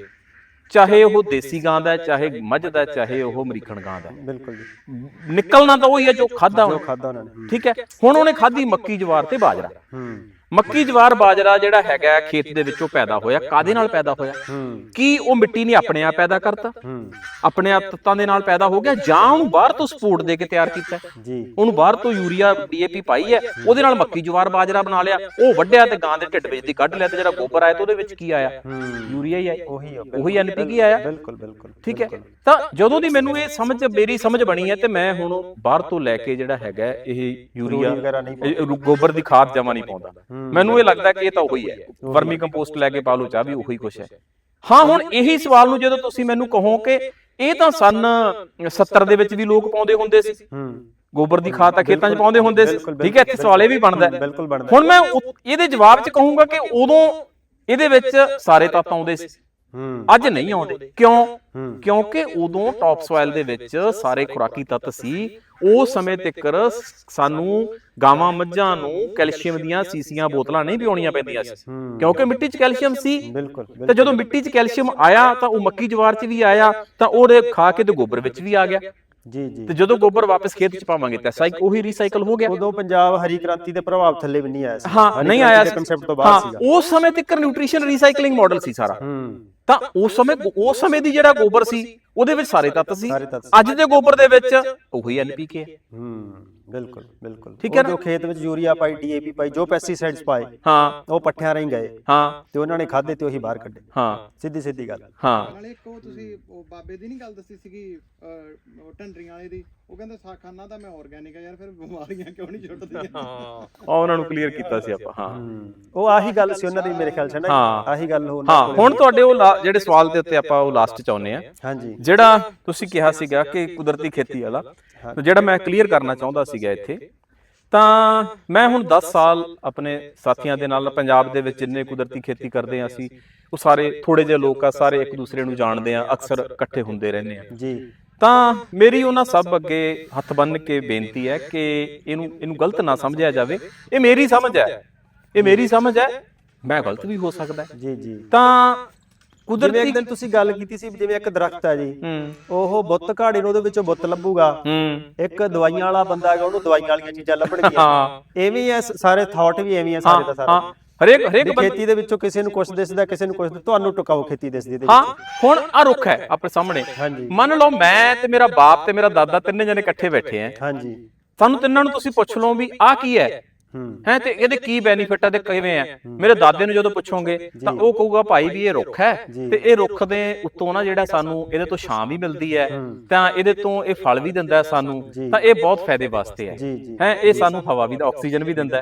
ਚਾਹੇ ਉਹ ਦੇਸੀ ਗਾਂ ਦਾ ਚਾਹੇ ਮੱਝ ਦਾ ਚਾਹੇ ਉਹ ਅਮਰੀਕਨ ਗਾਂ ਦਾ। ਬਿਲਕੁਲ ਜੀ। ਨਿਕਲਣਾ ਤਾਂ ਉਹੀ ਹੈ ਜੋ ਖਾਦਾ ਖਾਦਾ ਉਹਨਾਂ। ਨੇ ਠੀਕ ਹੈ ਹੁਣ ਉਹਨੇ ਖਾਧੀ ਮੱਕੀ ਜਵਾਰ ਤੇ ਬਾਜਰਾ। ਹੂੰ। ਮੱਕੀ ਜਵਾਰ ਬਾਜਰਾ ਜਿਹੜਾ ਹੈਗਾ ਖੇਤ ਦੇ ਵਿੱਚੋਂ ਪੈਦਾ ਹੋਇਆ ਕਾਦੇ ਨਾਲ ਪੈਦਾ ਹੋਇਆ? ਕੀ ਉਹ ਮਿੱਟੀ ਨੇ ਆਪਣੇ ਆਪ ਪੈਦਾ ਕਰਤਾ? ਆਪਣੇ ਆਪ ਤੱਤਾਂ ਦੇ ਨਾਲ ਪੈਦਾ ਹੋ ਗਿਆ ਜਾਂ ਉਹਨੂੰ ਬਾਹਰ ਤੋਂ ਸਪੋਰਟ ਦੇ ਕੇ ਤਿਆਰ ਕੀਤਾ ਉਹਨੂੰ ਬਾਹਰ ਤੋਂ ਯੂਰੀਆ ਡੀਏਪੀ ਪਾਈ ਹੈ ਉਹਦੇ ਨਾਲ ਮੱਕੀ ਜਵਾਰ ਬਾਜਰਾ ਬਣਾ ਲਿਆ ਉਹ ਵੱਢਿਆ ਤੇ ਗਾਂ ਦੇ ਢਿੱਡ ਵਿੱਚ ਦੀ ਕੱਢ ਲਿਆ ਤੇ ਜਿਹੜਾ ਗੋਬਰ ਆਇਆ ਤੇ ਉਹਦੇ ਵਿੱਚ ਕੀ ਆਇਆ? ਯੂਰੀਆ ਹੀ ਆਇਆ। ਉਹੀ ਆ, ਉਹੀ ਐਨਪੀਕੇ ਆਇਆ? ਬਿਲਕੁਲ ਬਿਲਕੁਲ ਠੀਕ ਹੈ। ਤਾਂ ਜਦੋਂ ਦੀ ਮੈਨੂੰ ਇਹ ਸਮਝ ਮੇਰੀ ਸਮਝ ਬਣੀ ਹੈ ਤੇ ਮੈਂ ਹੁਣ ਬਾਹਰ ਤੋਂ ਲੈ ਕੇ ਜਿਹੜਾ ਹੈਗਾ ਇਹ ਯੂਰੀਆ ਗੋਬਰ ਦੀ ਖਾਦ ਜਮਾ ਨਹੀਂ ਪਾਉਂਦਾ। ਮੈਨੂੰ ਇਹ ਲੱਗਦਾ ਕਿ ਇਹ ਤਾਂ ਉਹੀ ਹੈ। ਵਰਮੀ ਕੰਪੋਸਟ ਲੈ ਕੇ ਪਾ ਲਓ ਚਾਹ ਵੀ ਉਹੀ ਕੁਛ ਹੈ। ਹਾਂ। ਹੁਣ ਇਹੀ ਸਵਾਲ ਨੂੰ ਜਦੋਂ ਤੁਸੀਂ ਮੈਨੂੰ ਕਹੋ ਕਿ ਇਹ ਤਾਂ ਸਨ 70 ਦੇ ਵਿੱਚ ਵੀ ਲੋਕ ਪਾਉਂਦੇ ਹੁੰਦੇ ਸੀ। ਹੂੰ ਗੋਬਰ ਦੀ ਖਾਦ ਤਾਂ ਖੇਤਾਂ 'ਚ ਪਾਉਂਦੇ ਹੁੰਦੇ ਸੀ। ਠੀਕ ਹੈ ਇੱਥੇ ਸਵਾਲ ਇਹ ਵੀ ਬਣਦਾ ਹੁਣ ਮੈਂ ਇਹਦੇ ਜਵਾਬ 'ਚ ਕਹੂੰਗਾ ਕਿ ਉਦੋਂ ਇਹਦੇ ਵਿੱਚ ਸਾਰੇ ਤੱਤ ਆਉਂਦੇ ਸੀ। ਅੱਜ ਨਹੀਂ ਆਉਂਦੇ। ਕਿਉਂ? ਕਿਉਂਕਿ ਉਦੋਂ ਟੌਪ ਸੋਇਲ ਦੇ ਵਿੱਚ ਸਾਰੇ ਖੁਰਾਕੀ ਤੱਤ ਸੀ। ਉਸ ਸਮੇਂ ਤੱਕਰ ਸਾਨੂੰ ਗਾਵਾਂ ਮੱਝਾਂ ਨੂੰ ਕੈਲਸ਼ੀਅਮ ਦੀਆਂ ਸੀਸੀਆਂ ਬੋਤਲਾਂ ਨਹੀਂ ਪਿਉਣੀਆਂ ਪੈਂਦੀਆਂ ਸੀ। ਕਿਉਂਕਿ ਮਿੱਟੀ 'ਚ ਕੈਲਸ਼ੀਅਮ ਸੀ। ਬਿਲਕੁਲ ਤੇ ਜਦੋਂ ਮਿੱਟੀ 'ਚ ਕੈਲਸ਼ੀਅਮ ਆਇਆ ਤਾਂ ਉਹ ਮੱਕੀ ਜਵਾਰ 'ਚ ਵੀ ਆਇਆ ਤਾਂ ਉਹਦੇ ਖਾ ਕੇ ਤੇ ਗੋਬਰ ਵਿੱਚ ਵੀ ਆ ਗਿਆ। ਜੀ ਜੀ। ਤੇ ਜਦੋਂ ਗੋਬਰ ਵਾਪਸ ਖੇਤ 'ਚ ਪਾਵਾਂਗੇ ਤਾਂ ਸਾਈਕ ਉਹੀ ਰੀਸਾਈਕਲ ਹੋ ਗਿਆ। ਉਦੋਂ ਪੰਜਾਬ ਹਰੀ ਕ੍ਰਾਂਤੀ ਦੇ ਪ੍ਰਭਾਵ ਥੱਲੇ ਵੀ ਨਹੀਂ ਆਇਆ ਸੀ। ਹਾਂ ਨਹੀਂ ਆਇਆ ਸੀ। ਕਨਸੈਪਟ ਤੋਂ ਹਾਂ ਸੀਗਾ। ਉਸ ਸਮੇਂ ਤੱਕ ਨਿਊਟ੍ਰੀਸ਼ਨ ਰੀਸਾਈਕਲਿੰਗ ਮਾਡਲ ਸੀ ਸਾਰਾ। ਹੂੰ। ਤਾਂ ਉਸ ਸਮੇਂ ਉਸ ਸਮੇਂ ਦੀ ਜਿਹੜਾ ਗੋਬਰ ਸੀ ਉਹਦੇ ਵਿੱਚ ਸਾਰੇ ਤੱਤ ਸੀ। ਅੱਜ ਦੇ ਗੋਬਰ ਦੇ ਵਿੱਚ ਉਹੀ ਐਨਪੀਕੇ ਹੈ। ਹੂੰ ਬਿਲਕੁਲ ਬਿਲਕੁਲ। ਠੀਕ ਹੈ ਜੋ ਖੇਤ ਵਿੱਚ ਯੂਰੀਆ ਪਾਈ ਡੀਏਪੀ ਪਾਈ ਜੋ ਪੈਸਟੀਸਾਈਡਸ ਪਾਏ ਹਾਂ। ਉਹ ਪੱਠਿਆਂ ਰਾਹੀਂ ਗਏ। ਹਾਂ। ਤੇ ਉਹਨਾਂ ਨੇ ਖਾਦੇ ਤੇ ਉਹੀ ਬਾਹਰ ਕੱਢੇ। ਹਾਂ। ਸਿੱਧੀ ਸਿੱਧੀ ਗੱਲ। ਹਾਂ। ਨਾਲੇ ਇੱਕ ਉਹ ਤੁਸੀਂ ਉਹ ਬਾਬੇ ਦੀ ਨਹੀਂ ਗੱਲ ਦੱਸੀ ਸੀਗੀ ਢੰਡਰੀਆਂ ਵਾਲੇ ਦੀ? ਉਹ ਕਹਿੰਦੇ ਸਾ ਖਾਣਾ ਤਾਂ ਮੈਂ ਆਰਗੈਨਿਕ ਆ ਯਾਰ ਫਿਰ ਬਿਮਾਰੀਆਂ ਕਿਉਂ ਨਹੀਂ ਛੁੱਟਦੀਆਂ? ਹਾਂ। ਉਹਨਾਂ ਨੂੰ ਕਲੀਅਰ ਕੀਤਾ ਸੀ ਆਪਾਂ ਹਾਂ। ਉਹ ਆਹੀ ਗੱਲ ਸੀ ਉਹਨਾਂ ਦੀ ਮੇਰੇ ਖਿਆਲ ਚ ਨਾ ਹਾਂ। ਆਹੀ ਗੱਲ ਹੋ ਹਾਂ ਹੁਣ ਤੁਹਾਡੇ ਉਹ ਲਾ- ਜਿਹੜੇ ਸਵਾਲ ਦੇ ਉੱਤੇ ਆਪਾਂ ਉਹ ਲਾਸਟ ਚ ਆਉਨੇ ਆ ਹਾਂਜੀ। ਜਿਹੜਾ ਤੁਸੀਂ ਕਿਹਾ ਸੀਗਾ ਕਿ ਕੁਦਰਤੀ ਖੇਤੀ ਵਾਲਾ ਤੇ ਜਿਹੜਾ ਮੈਂ ਕਲੀਅਰ ਕਰਨਾ ਚਾਹੁੰਦਾ ਸੀਗਾ ਇੱਥੇ ਤਾਂ ਮੈਂ ਹੁਣ 10 ਸਾਲ ਆਪਣੇ ਸਾਥੀਆਂ ਦੇ ਨਾਲ ਪੰਜਾਬ ਦੇ ਵਿੱਚ ਜਿੰਨੇ ਕੁਦਰਤੀ ਖੇਤੀ ਕਰਦੇ ਆ ਅਸੀਂ ਉਹ ਸਾਰੇ ਥੋੜੇ ਜਿਹੇ ਲੋਕ ਆ ਸਾਰੇ ਇੱਕ ਦੂਸਰੇ ਨੂੰ ਜਾਣਦੇ ਆ ਅਕਸਰ ਇਕੱਠੇ ਹੁੰਦੇ ਰਹਿੰਦੇ ਆ। ਜੀ। ਤਾਂ ਮੇਰੀ ਉਹਨਾਂ ਸਭ ਅੱਗੇ ਹੱਥ ਬੰਨ੍ਹ ਕੇ ਬੇਨਤੀ ਹੈ ਕਿ ਇਹਨੂੰ ਇਹਨੂੰ ਗਲਤ ਨਾ ਸਮਝਿਆ ਜਾਵੇ। ਇਹ ਮੇਰੀ ਸਮਝ ਹੈ। ਇਹ ਮੇਰੀ ਸਮਝ ਹੈ। ਮੈਂ ਗਲਤ ਵੀ ਹੋ ਸਕਦਾ। ਜੀ ਜੀ। ਤਾਂ ਕੁਦਰਤੀ ਇੱਕ ਦਿਨ ਤੁਸੀਂ ਗੱਲ ਕੀਤੀ ਸੀ ਜਿਵੇਂ ਇੱਕ ਦਰਖਤ ਹੈ ਜੀ। ਉਹ ਬੁੱਤ ਘਾੜੇ ਨੂੰ ਉਹਦੇ ਵਿੱਚੋਂ ਬੁੱਤ ਲੱਭੂਗਾ। ਇੱਕ ਦਵਾਈਆਂ ਵਾਲਾ ਬੰਦਾ ਹੈਗਾ ਉਹਨੂੰ ਦਵਾਈਆਂ ਵਾਲੀਆਂ ਚੀਜ਼ਾਂ ਲੱਭਣਗੀਆਂ। ਹਾਂ। ਐਵੇਂ ਹੀ ਸਾਰੇ ਥਾਟ ਵੀ ਐਵੇਂ ਹੀ ਸਾਰੇ ਦਾ ਸਾਰਾ। ਹਰੇਕ ਹਰੇਕ ਖੇਤੀ ਦੇ ਵਿੱਚੋਂ ਕਿਸੇ ਨੂੰ ਕੁਝ ਦਿਸਦਾ ਕਿਸੇ ਨੂੰ ਕੁਝ ਤੁਹਾਨੂੰ ਟਿਕਾਊ ਖੇਤੀ ਦਿਸਦੀ ਇਹਦੇ ਹਾਂ ਹੁਣ ਆ ਰੁੱਖ ਹੈ ਆਪਣੇ ਸਾਹਮਣੇ। ਮੰਨ ਲਓ ਮੈਂ ਤੇ ਮੇਰਾ ਬਾਪ ਤੇ ਮੇਰਾ ਦਾਦਾ ਤਿੰਨੇ ਜਣੇ ਇਕੱਠੇ ਬੈਠੇ ਆ। ਹਾਂਜੀ। ਸਾਨੂੰ ਤਿੰਨਾਂ ਨੂੰ ਤੁਸੀਂ ਪੁੱਛ ਲਓ ਵੀ ਆਹ ਕੀ ਹੈ? ਹੂੰ। ਤੇ ਇਹਦੇ ਕੀ ਬੈਨੀਫਿਟ ਆ ਤੇ ਕਿਵੇਂ ਆ? ਮੇਰੇ ਦਾਦੇ ਨੂੰ ਜਦੋਂ ਪੁੱਛੋਗੇ ਤਾਂ ਉਹ ਕਹੂਗਾ ਭਾਈ ਵੀ ਇਹ ਰੁੱਖ ਹੈ। ਤੇ ਇਹ ਰੁੱਖ ਦੇ ਉੱਤੋਂ ਨਾ ਜਿਹੜਾ ਸਾਨੂੰ ਇਹਦੇ ਤੋਂ ਛਾਂ ਵੀ ਮਿਲਦੀ ਹੈ ਤਾਂ ਇਹਦੇ ਤੋਂ ਇਹ ਫਲ ਵੀ ਦਿੰਦਾ ਹੈ ਸਾਨੂੰ। ਤਾਂ ਇਹ ਬਹੁਤ ਫਾਇਦੇ ਵਾਸਤੇ ਹੈ। ਹੈ ਇਹ ਸਾਨੂੰ ਹਵਾ ਵੀ ਦਾ ਆਕਸੀਜਨ ਵੀ ਦਿੰਦਾ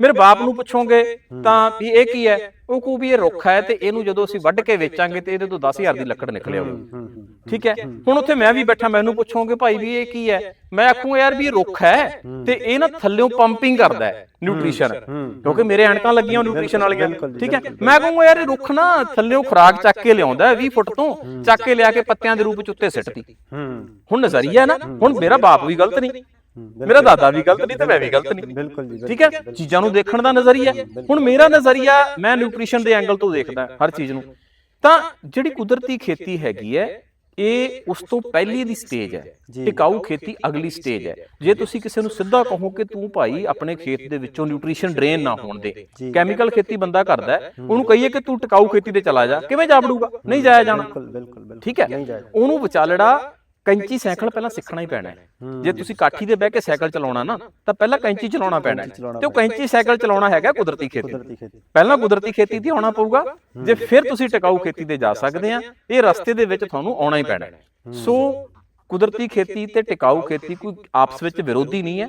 ਮੇਰੇ ਬਾਪ ਨੂੰ ਪੁੱਛੋਗੇ ਤਾਂ ਵੀ ਇਹ ਕੀ ਹੈ? ਉਹ ਕਹੂ ਵੀ ਇਹ ਰੁੱਖ ਹੈ ਤੇ ਇਹਨੂੰ ਜਦੋਂ ਅਸੀਂ ਵੱਢ ਕੇ ਵੇਚਾਂਗੇ ਤੇ ਇਹਦੇ ਤੋਂ 10000 ਦੀ ਲੱਕੜ ਨਿਕਲ ਹੂੰ ਠੀਕ ਹੈ? ਹੁਣ ਉੱਥੇ ਮੈਂ ਵੀ ਬੈਠਾ ਮੈਨੂੰ ਪੁੱਛੋਗੇ ਭਾਈ ਵੀ ਇਹ ਕੀ ਹੈ? ਮੈਂ ਆਖੂੰ ਯਾਰ ਵੀ ਇਹ ਰੁੱਖ ਹੈ ਤੇ ਇਹ ਨਾ ਥੱਲਿਓਂ ਪੰਪਿੰਗ ਕਰਦਾ ਹੈ। ਨਿਊਟ੍ਰੀਸ਼ਨ ਕਿਉਂਕਿ ਮੇਰੇ ਐਨਕਾਂ ਲੱਗੀਆਂ ਨਿਊਟ੍ਰੀਸ਼ਨ ਵਾਲੀਆਂ। ਠੀਕ ਹੈ? ਮੈਂ ਕਹੂੰਗਾ ਯਾਰ ਇਹ ਰੁੱਖ ਨਾ ਥੱਲਿਓਂ ਖੁਰਾਕ ਚੱਕ ਕੇ ਲਿਆਉਂਦਾ ਹੈ 20 ਫੁੱਟ ਤੋਂ ਚੱਕ ਕੇ ਲਿਆ ਕੇ ਪੱਤਿਆਂ ਦੇ ਰੂਪ ਚ ਉੱਤੇ ਸਿੱਟਦੀ ਹੁਣ ਨਜ਼ਰੀਆ ਹੈ ਨਾ ਹੁਣ ਮੇਰਾ ਬਾਪ ਵੀ ਗਲਤ ਨਹੀਂ ਮੇਰਾ ਦਾਦਾ ਵੀ ਗਲਤ ਨਹੀਂ ਤੇ ਮੈਂ ਵੀ ਗਲਤ ਨਹੀਂ। ਬਿਲਕੁਲ ਜੀ ਠੀਕ ਹੈ? ਚੀਜ਼ਾਂ ਨੂੰ ਦੇਖਣ ਦਾ ਨਜ਼ਰੀਆ ਹੁਣ ਮੇਰਾ ਨਜ਼ਰੀਆ ਮੈਂ ਨਿਊਟ੍ਰੀਸ਼ਨ ਦੇ ਐਂਗਲ ਤੋਂ ਦੇਖਦਾ ਹਰ ਚੀਜ਼ ਨੂੰ। ਤਾਂ ਜਿਹੜੀ ਕੁਦਰਤੀ ਖੇਤੀ ਹੈਗੀ ਹੈ ਇਹ ਉਸ ਤੋਂ ਪਹਿਲੀ ਦੀ ਸਟੇਜ ਹੈ। ਟਿਕਾਊ ਖੇਤੀ ਅਗਲੀ ਸਟੇਜ ਹੈ। ਜੇ ਤੁਸੀਂ ਕਿਸੇ ਨੂੰ ਸਿੱਧਾ ਕਹੋ ਕਿ ਤੂੰ ਭਾਈ ਆਪਣੇ ਖੇਤ ਦੇ ਵਿੱਚੋਂ ਨਿਊਟ੍ਰੀਸ਼ਨ ਡਰੇਨ ਨਾ ਹੋਣ ਦੇ। ਕੈਮੀਕਲ ਖੇਤੀ ਬੰਦਾ ਕਰਦਾ ਉਹਨੂੰ ਕਹੀਏ ਕਿ ਤੂੰ ਟਿਕਾਊ ਖੇਤੀ ਤੇ ਚਲਾ ਜਾ। ਕਿਵੇਂ ਜਾ ਵੜੂਗਾ? ਨਹੀਂ ਜਾਇਆ ਜਾਣਾ। ਬਿਲਕੁਲ ਬਿਲਕੁਲ ਬਿਲਕੁਲ। ਠੀਕ ਹੈ? ਉਹਨੂੰ ਵਿਚਾਲੜਾ ਕੈਂਚੀ ਸਾਈਕਲ ਪਹਿਲਾਂ ਸਿੱਖਣਾ ਹੀ ਪੈਣਾ ਹੈ। ਜੇ ਤੁਸੀਂ ਕਾਠੀ ਤੇ ਬਹਿ ਕੇ ਸਾਈਕਲ ਚਲਾਉਣਾ ਨਾ ਤਾਂ ਪਹਿਲਾਂ ਕੈਂਚੀ ਚਲਾਉਣਾ ਪੈਣਾ ਹੈ। ਤੇ ਉਹ ਕੈਂਚੀ ਸਾਈਕਲ ਚਲਾਉਣਾ ਹੈਗਾ ਕੁਦਰਤੀ ਖੇਤੀ ਪਹਿਲਾਂ ਕੁਦਰਤੀ ਖੇਤੀ ਤੇ ਆਉਣਾ ਪਊਗਾ। ਜੇ ਫਿਰ ਤੁਸੀਂ ਟਿਕਾਊ ਖੇਤੀ ਤੇ ਜਾ ਸਕਦੇ ਆ ਇਹ ਰਸਤੇ ਦੇ ਵਿੱਚ ਤੁਹਾਨੂੰ ਆਉਣਾ ਹੀ ਪੈਣਾ। ਸੋ ਕੁਦਰਤੀ ਖੇਤੀ ਤੇ ਟਿਕਾਊ ਖੇਤੀ ਕੋਈ ਆਪਸ ਵਿੱਚ ਵਿਰੋਧੀ ਨਹੀਂ ਹੈ।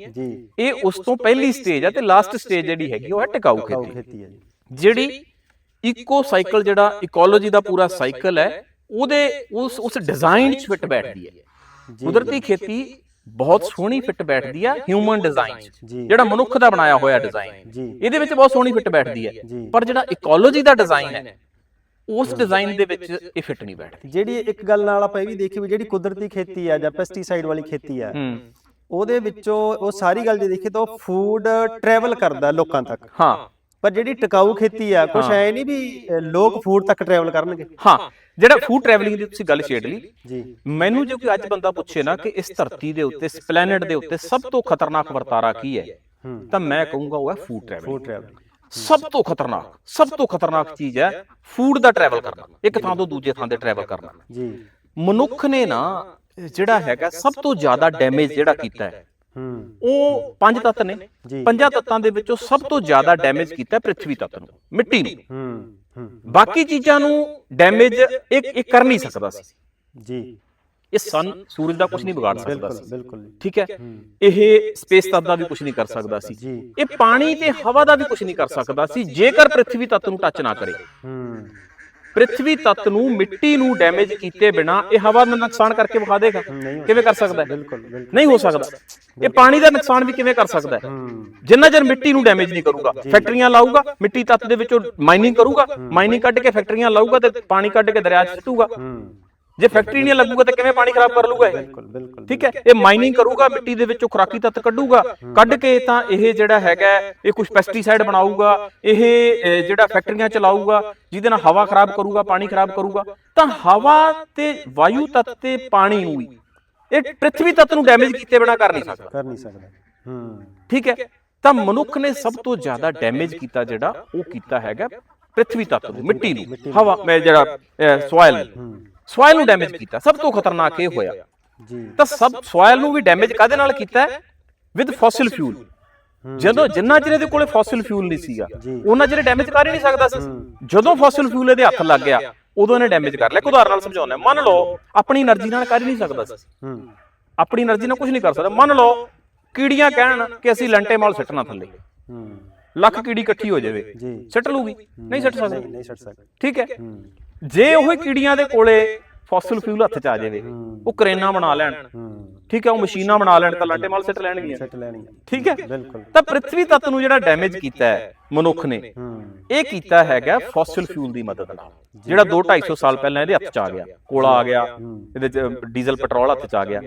ਇਹ ਉਸ ਤੋਂ ਪਹਿਲੀ ਸਟੇਜ ਹੈ ਤੇ ਲਾਸਟ ਸਟੇਜ ਜਿਹੜੀ ਹੈਗੀ ਉਹ ਹੈ ਟਿਕਾਊ ਖੇਤੀ। ਜਿਹੜੀ ਇਕੋ ਸਾਈਕਲ ਜਿਹੜਾ ਇਕੋਲੋਜੀ ਦਾ ਪੂਰਾ ਸਾਈਕਲ ਹੈ ਉਹਦੇ ਉਸ ਉਸ ਡਿਜ਼ਾਈਨ 'ਚ ਫਿੱਟ ਬੈਠਦੀ ਹੈ। ਕੁਦਰਤੀ ਖੇਤੀ ਬਹੁਤ ਸੋਹਣੀ ਫਿੱਟ ਬੈਠਦੀ ਆ ਹਿਊਮਨ ਡਿਜ਼ਾਈਨ ਜਿਹੜਾ ਮਨੁੱਖ ਦਾ ਬਣਾਇਆ ਹੋਇਆ ਡਿਜ਼ਾਈਨ ਇਹਦੇ ਵਿੱਚ ਬਹੁਤ ਸੋਹਣੀ ਫਿੱਟ ਬੈਠਦੀ ਹੈ। ਪਰ ਜਿਹੜਾ ਇਕੋਲੋਜੀ ਦਾ ਡਿਜ਼ਾਈਨ ਹੈ ਉਸ ਡਿਜ਼ਾਈਨ ਦੇ ਵਿੱਚ ਇਹ ਫਿੱਟ ਨਹੀਂ ਬੈਠਦੀ। ਜਿਹੜੀ ਇੱਕ ਗੱਲ ਨਾਲ ਆਪਾਂ ਇਹ ਵੀ ਦੇਖੀ ਵੀ ਜਿਹੜੀ ਕੁਦਰਤੀ ਖੇਤੀ ਆ ਜਾਂ ਪੈਸਟੀਸਾਈਡ ਵਾਲੀ ਖੇਤੀ ਆ ਉਹਦੇ ਵਿੱਚੋਂ ਉਹ ਸਾਰੀ ਗੱਲ ਜੇ ਦੇਖੀ ਤਾਂ ਉਹ ਫੂਡ ਟਰੈਵਲ ਕਰਦਾ ਲੋਕਾਂ ਤੱਕ। ਹਾਂ। ਪਰ ਜਿਹੜੀ ਟਿਕਾਊ ਖੇਤੀ ਆ ਕੁਛ ਹਾਂ। ਐ ਨਹੀਂ ਵੀ ਲੋਕ ਫੂਡ ਤੱਕ ਟਰੈਵਲ ਕਰਨਗੇ? ਹਾਂ ਜਿਹੜਾ ਫੂਡ ਟਰੈਵਲਿੰਗ ਦੀ ਤੁਸੀਂ ਗੱਲ ਛੇੜ ਲਈ ਜੀ। ਮੈਨੂੰ ਜੇ ਕੋਈ ਅੱਜ ਬੰਦਾ ਪੁੱਛੇ ਨਾ ਕਿ ਇਸ ਧਰਤੀ ਦੇ ਉੱਤੇ ਇਸ ਪਲੈਨਟ ਦੇ ਉੱਤੇ ਸਭ ਤੋਂ ਖਤਰਨਾਕ ਵਰਤਾਰਾ ਕੀ ਹੈ ਤਾਂ ਮੈਂ ਕਹੂੰਗਾ ਉਹ ਹੈ ਫੂਡ ਟਰੈਵਲਿੰਗ ਫੂਡ ਟਰੈਵਲ ਸਭ ਤੋਂ ਖਤਰਨਾਕ ਸਭ ਤੋਂ ਖਤਰਨਾਕ ਚੀਜ਼ ਹੈ ਫੂਡ ਦਾ ਟਰੈਵਲ ਕਰਨਾ ਇੱਕ ਥਾਂ ਤੋਂ ਦੂਜੇ ਥਾਂ ਤੇ ਟਰੈਵਲ ਕਰਨਾ। ਜੀ। ਮਨੁੱਖ ਨੇ ਨਾ ਜਿਹੜਾ ਹੈਗਾ ਸਭ ਤੋਂ ਜ਼ਿਆਦਾ ਡੈਮੇਜ ਜਿਹੜਾ ਕੀਤਾ ਹੂੰ ਉਹ ਪੰਜ ਤੱਤ ਨੇ। ਪੰਜਾਂ ਤੱਤਾਂ ਦੇ ਵਿੱਚੋਂ ਸਭ ਤੋਂ ਜ਼ਿਆਦਾ ਡੈਮੇਜ ਕੀਤਾ ਪ੍ਰਿਥਵੀ ਤੱਤ ਨੂੰ ਮਿੱਟੀ ਨੂੰ। ਬਾਕੀ ਚੀਜ਼ਾਂ ਨੂੰ ਡੈਮੇਜ ਇੱਕ ਇਹ ਕਰ ਨਹੀਂ ਸਕਦਾ ਸੀ। ਜੀ। ਇਹ ਸਨ ਸੂਰਜ ਦਾ ਕੁਝ ਨਹੀਂ ਵਿਗਾੜ ਸਕਦਾ ਸੀ। ਬਿਲਕੁਲ। ਠੀਕ ਹੈ? ਇਹ ਸਪੇਸ ਤੱਤ ਦਾ ਵੀ ਕੁਝ ਨਹੀਂ ਕਰ ਸਕਦਾ ਸੀ। ਇਹ ਪਾਣੀ ਤੇ ਹਵਾ ਦਾ ਵੀ ਕੁਝ ਨਹੀਂ ਕਰ ਸਕਦਾ ਸੀ। ਜੇਕਰ ਪ੍ਰਿਥਵੀ ਤੱਤ ਨੂੰ ਟੱਚ ਨਾ ਕਰੇ। ਪ੍ਰਿਥਵੀ ਤੱਤ ਨੂੰ ਮਿੱਟੀ ਨੂੰ ਡੈਮੇਜ ਕੀਤੇ ਬਿਨਾ ਇਹ ਹਵਾ ਦਾ ਨੁਕਸਾਨ ਕਰਕੇ ਵਿਖਾ ਦੇਗਾ। ਕਿਵੇਂ ਕਰ ਸਕਦਾ ਬਿਲਕੁਲ ਨਹੀਂ ਹੋ ਸਕਦਾ। ਇਹ ਪਾਣੀ ਦਾ ਨੁਕਸਾਨ ਵੀ ਕਿਵੇਂ ਕਰ ਸਕਦਾ ਹੈ? ਜਿੰਨਾ ਚਿਰ ਮਿੱਟੀ ਨੂੰ ਡੈਮੇਜ ਨਹੀਂ ਕਰੂਗਾ ਫੈਕਟਰੀਆਂ ਲਾਊਗਾ ਮਿੱਟੀ ਤੱਤ ਦੇ ਵਿੱਚੋਂ ਮਾਈਨਿੰਗ ਕਰੂਗਾ ਮਾਈਨਿੰਗ ਕੱਢ ਕੇ ਫੈਕਟਰੀਆਂ ਲਾਊਗਾ ਤੇ ਪਾਣੀ ਕੱਢ ਕੇ ਦਰਿਆ 'ਚ ਸਿੱਟੂਗਾ। ਜੇ ਫੈਕਟਰੀ ਨਹੀਂ ਲੱਗੂਗਾ ਤਾਂ ਕਿਵੇਂ ਪਾਣੀ ਖਰਾਬ ਕਰ ਲੂਗਾ ਇਹ? ਬਿਲਕੁਲ ਬਿਲਕੁਲ ਠੀਕ ਹੈ? ਇਹ ਮਾਈਨਿੰਗ ਕਰੂਗਾ ਮਿੱਟੀ ਦੇ ਵਿੱਚੋਂ ਖੁਰਾਕੀ ਤੱਤ ਕੱਢੂਗਾ। ਕੱਢ ਕੇ ਤਾਂ ਇਹ ਜਿਹੜਾ ਹੈਗਾ ਇਹ ਕੁਝ ਪੈਸਟੀਸਾਈਡ ਬਣਾਊਗਾ ਇਹ ਜਿਹੜਾ ਫੈਕਟਰੀਆਂ ਚਲਾਊਗਾ ਜਿਹਦੇ ਨਾਲ ਹਵਾ ਖਰਾਬ ਕਰੂਗਾ ਪਾਣੀ ਖਰਾਬ ਕਰੂਗਾ ਤਾਂ ਹਵਾ ਤੇ ਵਾਯੂ ਤੱਤ ਤੇ ਪਾਣੀ ਨੂੰ ਇਹ ਪ੍ਰਿਥਵੀ ਤੱਤ ਨੂੰ ਡੈਮੇਜ ਕੀਤੇ ਬਿਨਾ ਕਰ ਨਹੀਂ ਸਕਦਾ। ਕਰ ਨਹੀਂ ਸਕਦਾ। ਹੂੰ। ਠੀਕ ਹੈ? ਤਾਂ ਮਨੁੱਖ ਨੇ ਸਭ ਤੋਂ ਜ਼ਿਆਦਾ ਡੈਮੇਜ ਕੀਤਾ ਜਿਹੜਾ ਉਹ ਕੀਤਾ ਹੈਗਾ ਪ੍ਰਿਥਵੀ ਤੱਤ ਨੂੰ ਮਿੱਟੀ ਨੂੰ ਹਵਾ ਮੈਂ ਜਿਹੜਾ ਸੋਇਲ ਹੂੰ। ਸੋਇਲ ਨੂੰ ਡੈਮੇਜ ਕੀਤਾ। ਸਭ ਤੋਂ ਖਤਰਨਾਕ ਇਹ ਹੋਇਆ। ਜੀ। ਤਾਂ ਸਭ ਸੋਇਲ ਨੂੰ ਵੀ ਡੈਮੇਜ ਕਾਦੇ ਨਾਲ ਕੀਤਾ ਵਿਦ ਫੋਸਿਲ ਫਿਊਲ ਜਦੋਂ ਜਿੰਨਾ ਚਿਰ ਇਹਦੇ ਕੋਲੇ ਫੋਸਿਲ ਫਿਊਲ ਨਹੀਂ ਸੀਗਾ ਉਹਨਾਂ ਚਿਰ ਡੈਮੇਜ ਕਰ ਹੀ ਨਹੀਂ ਸਕਦਾ ਸੀ। ਜਦੋਂ ਫੋਸਿਲ ਫਿਊਲ ਇਹਦੇ ਹੱਥ ਲੱਗ ਗਿਆ ਉਦੋਂ ਇਹਨੇ ਡੈਮੇਜ ਕਰ ਲਿਆ। ਉਦਾਹਰਨ ਨਾਲ ਸਮਝਾਉਣਾ ਮੰਨ ਲਓ ਆਪਣੀ એનર્ਜੀ ਨਾਲ ਕਰ ਹੀ ਨਹੀਂ ਸਕਦਾ ਸੀ। ਆਪਣੀ એનર્ਜੀ ਨਾਲ ਕੁਝ ਨਹੀਂ ਕਰ ਸਕਦਾ। ਮੰਨ ਲਓ ਕੀੜੀਆਂ ਕਹਿਣ ਕਿ ਅਸੀਂ ਲੰਟੇ ਮਾਲ ਸਿੱਟਣਾ ਥੱਲੇ। ਲੱਖ ਕੀੜੀ ਇਕੱਠੀ ਹੋ ਜਾਵੇ। ਸਿੱਟ ਲੂਗੀ ਨਹੀਂ ਸਿੱਟ ਸਕਦੀ। ਠੀਕ ਹੈ। ਜੇ ਉਹ ਕੀੜੀਆਂ ਦੇ ਕੋਲੇ ਫੋਸਲ ਫਿਊਲ ਹੱਥ ਚ ਆ ਜਾਵੇ ਉਹ ਕਰੇਨਾ ਬਣਾ ਲੈਣ। ਠੀਕ ਹੈ ਉਹ ਮਸ਼ੀਨਾਂ ਬਣਾ ਲੈਣ ਤਾਂ ਲਾਂਟੇ ਮਾਲ ਸਿੱਟ ਲੈਣਗੀਆਂ। ਸਿੱਟ ਲੈਣਗੀਆਂ। ਠੀਕ ਹੈ? ਬਿਲਕੁਲ। ਤਾਂ ਪ੍ਰithvi ਤੱਤ ਨੂੰ ਜਿਹੜਾ ਡੈਮੇਜ ਕੀਤਾ ਹੈ ਮਨੁੱਖ ਨੇ ਇਹ ਕੀਤਾ ਹੈਗਾ ਫੋਸਲ ਫਿਊਲ ਦੀ ਮਦਦ ਨਾਲ। ਜਿਹੜਾ 2 250 ਸਾਲ ਪਹਿਲਾਂ ਇਹਦੇ ਹੱਥ ਚ ਆ ਗਿਆ ਕੋਲਾ ਆ ਗਿਆ ਇਹਦੇ ਚ ਡੀਜ਼ਲ ਪੈਟਰੋਲ ਹੱਥ ਚ ਆ ਗਿਆ।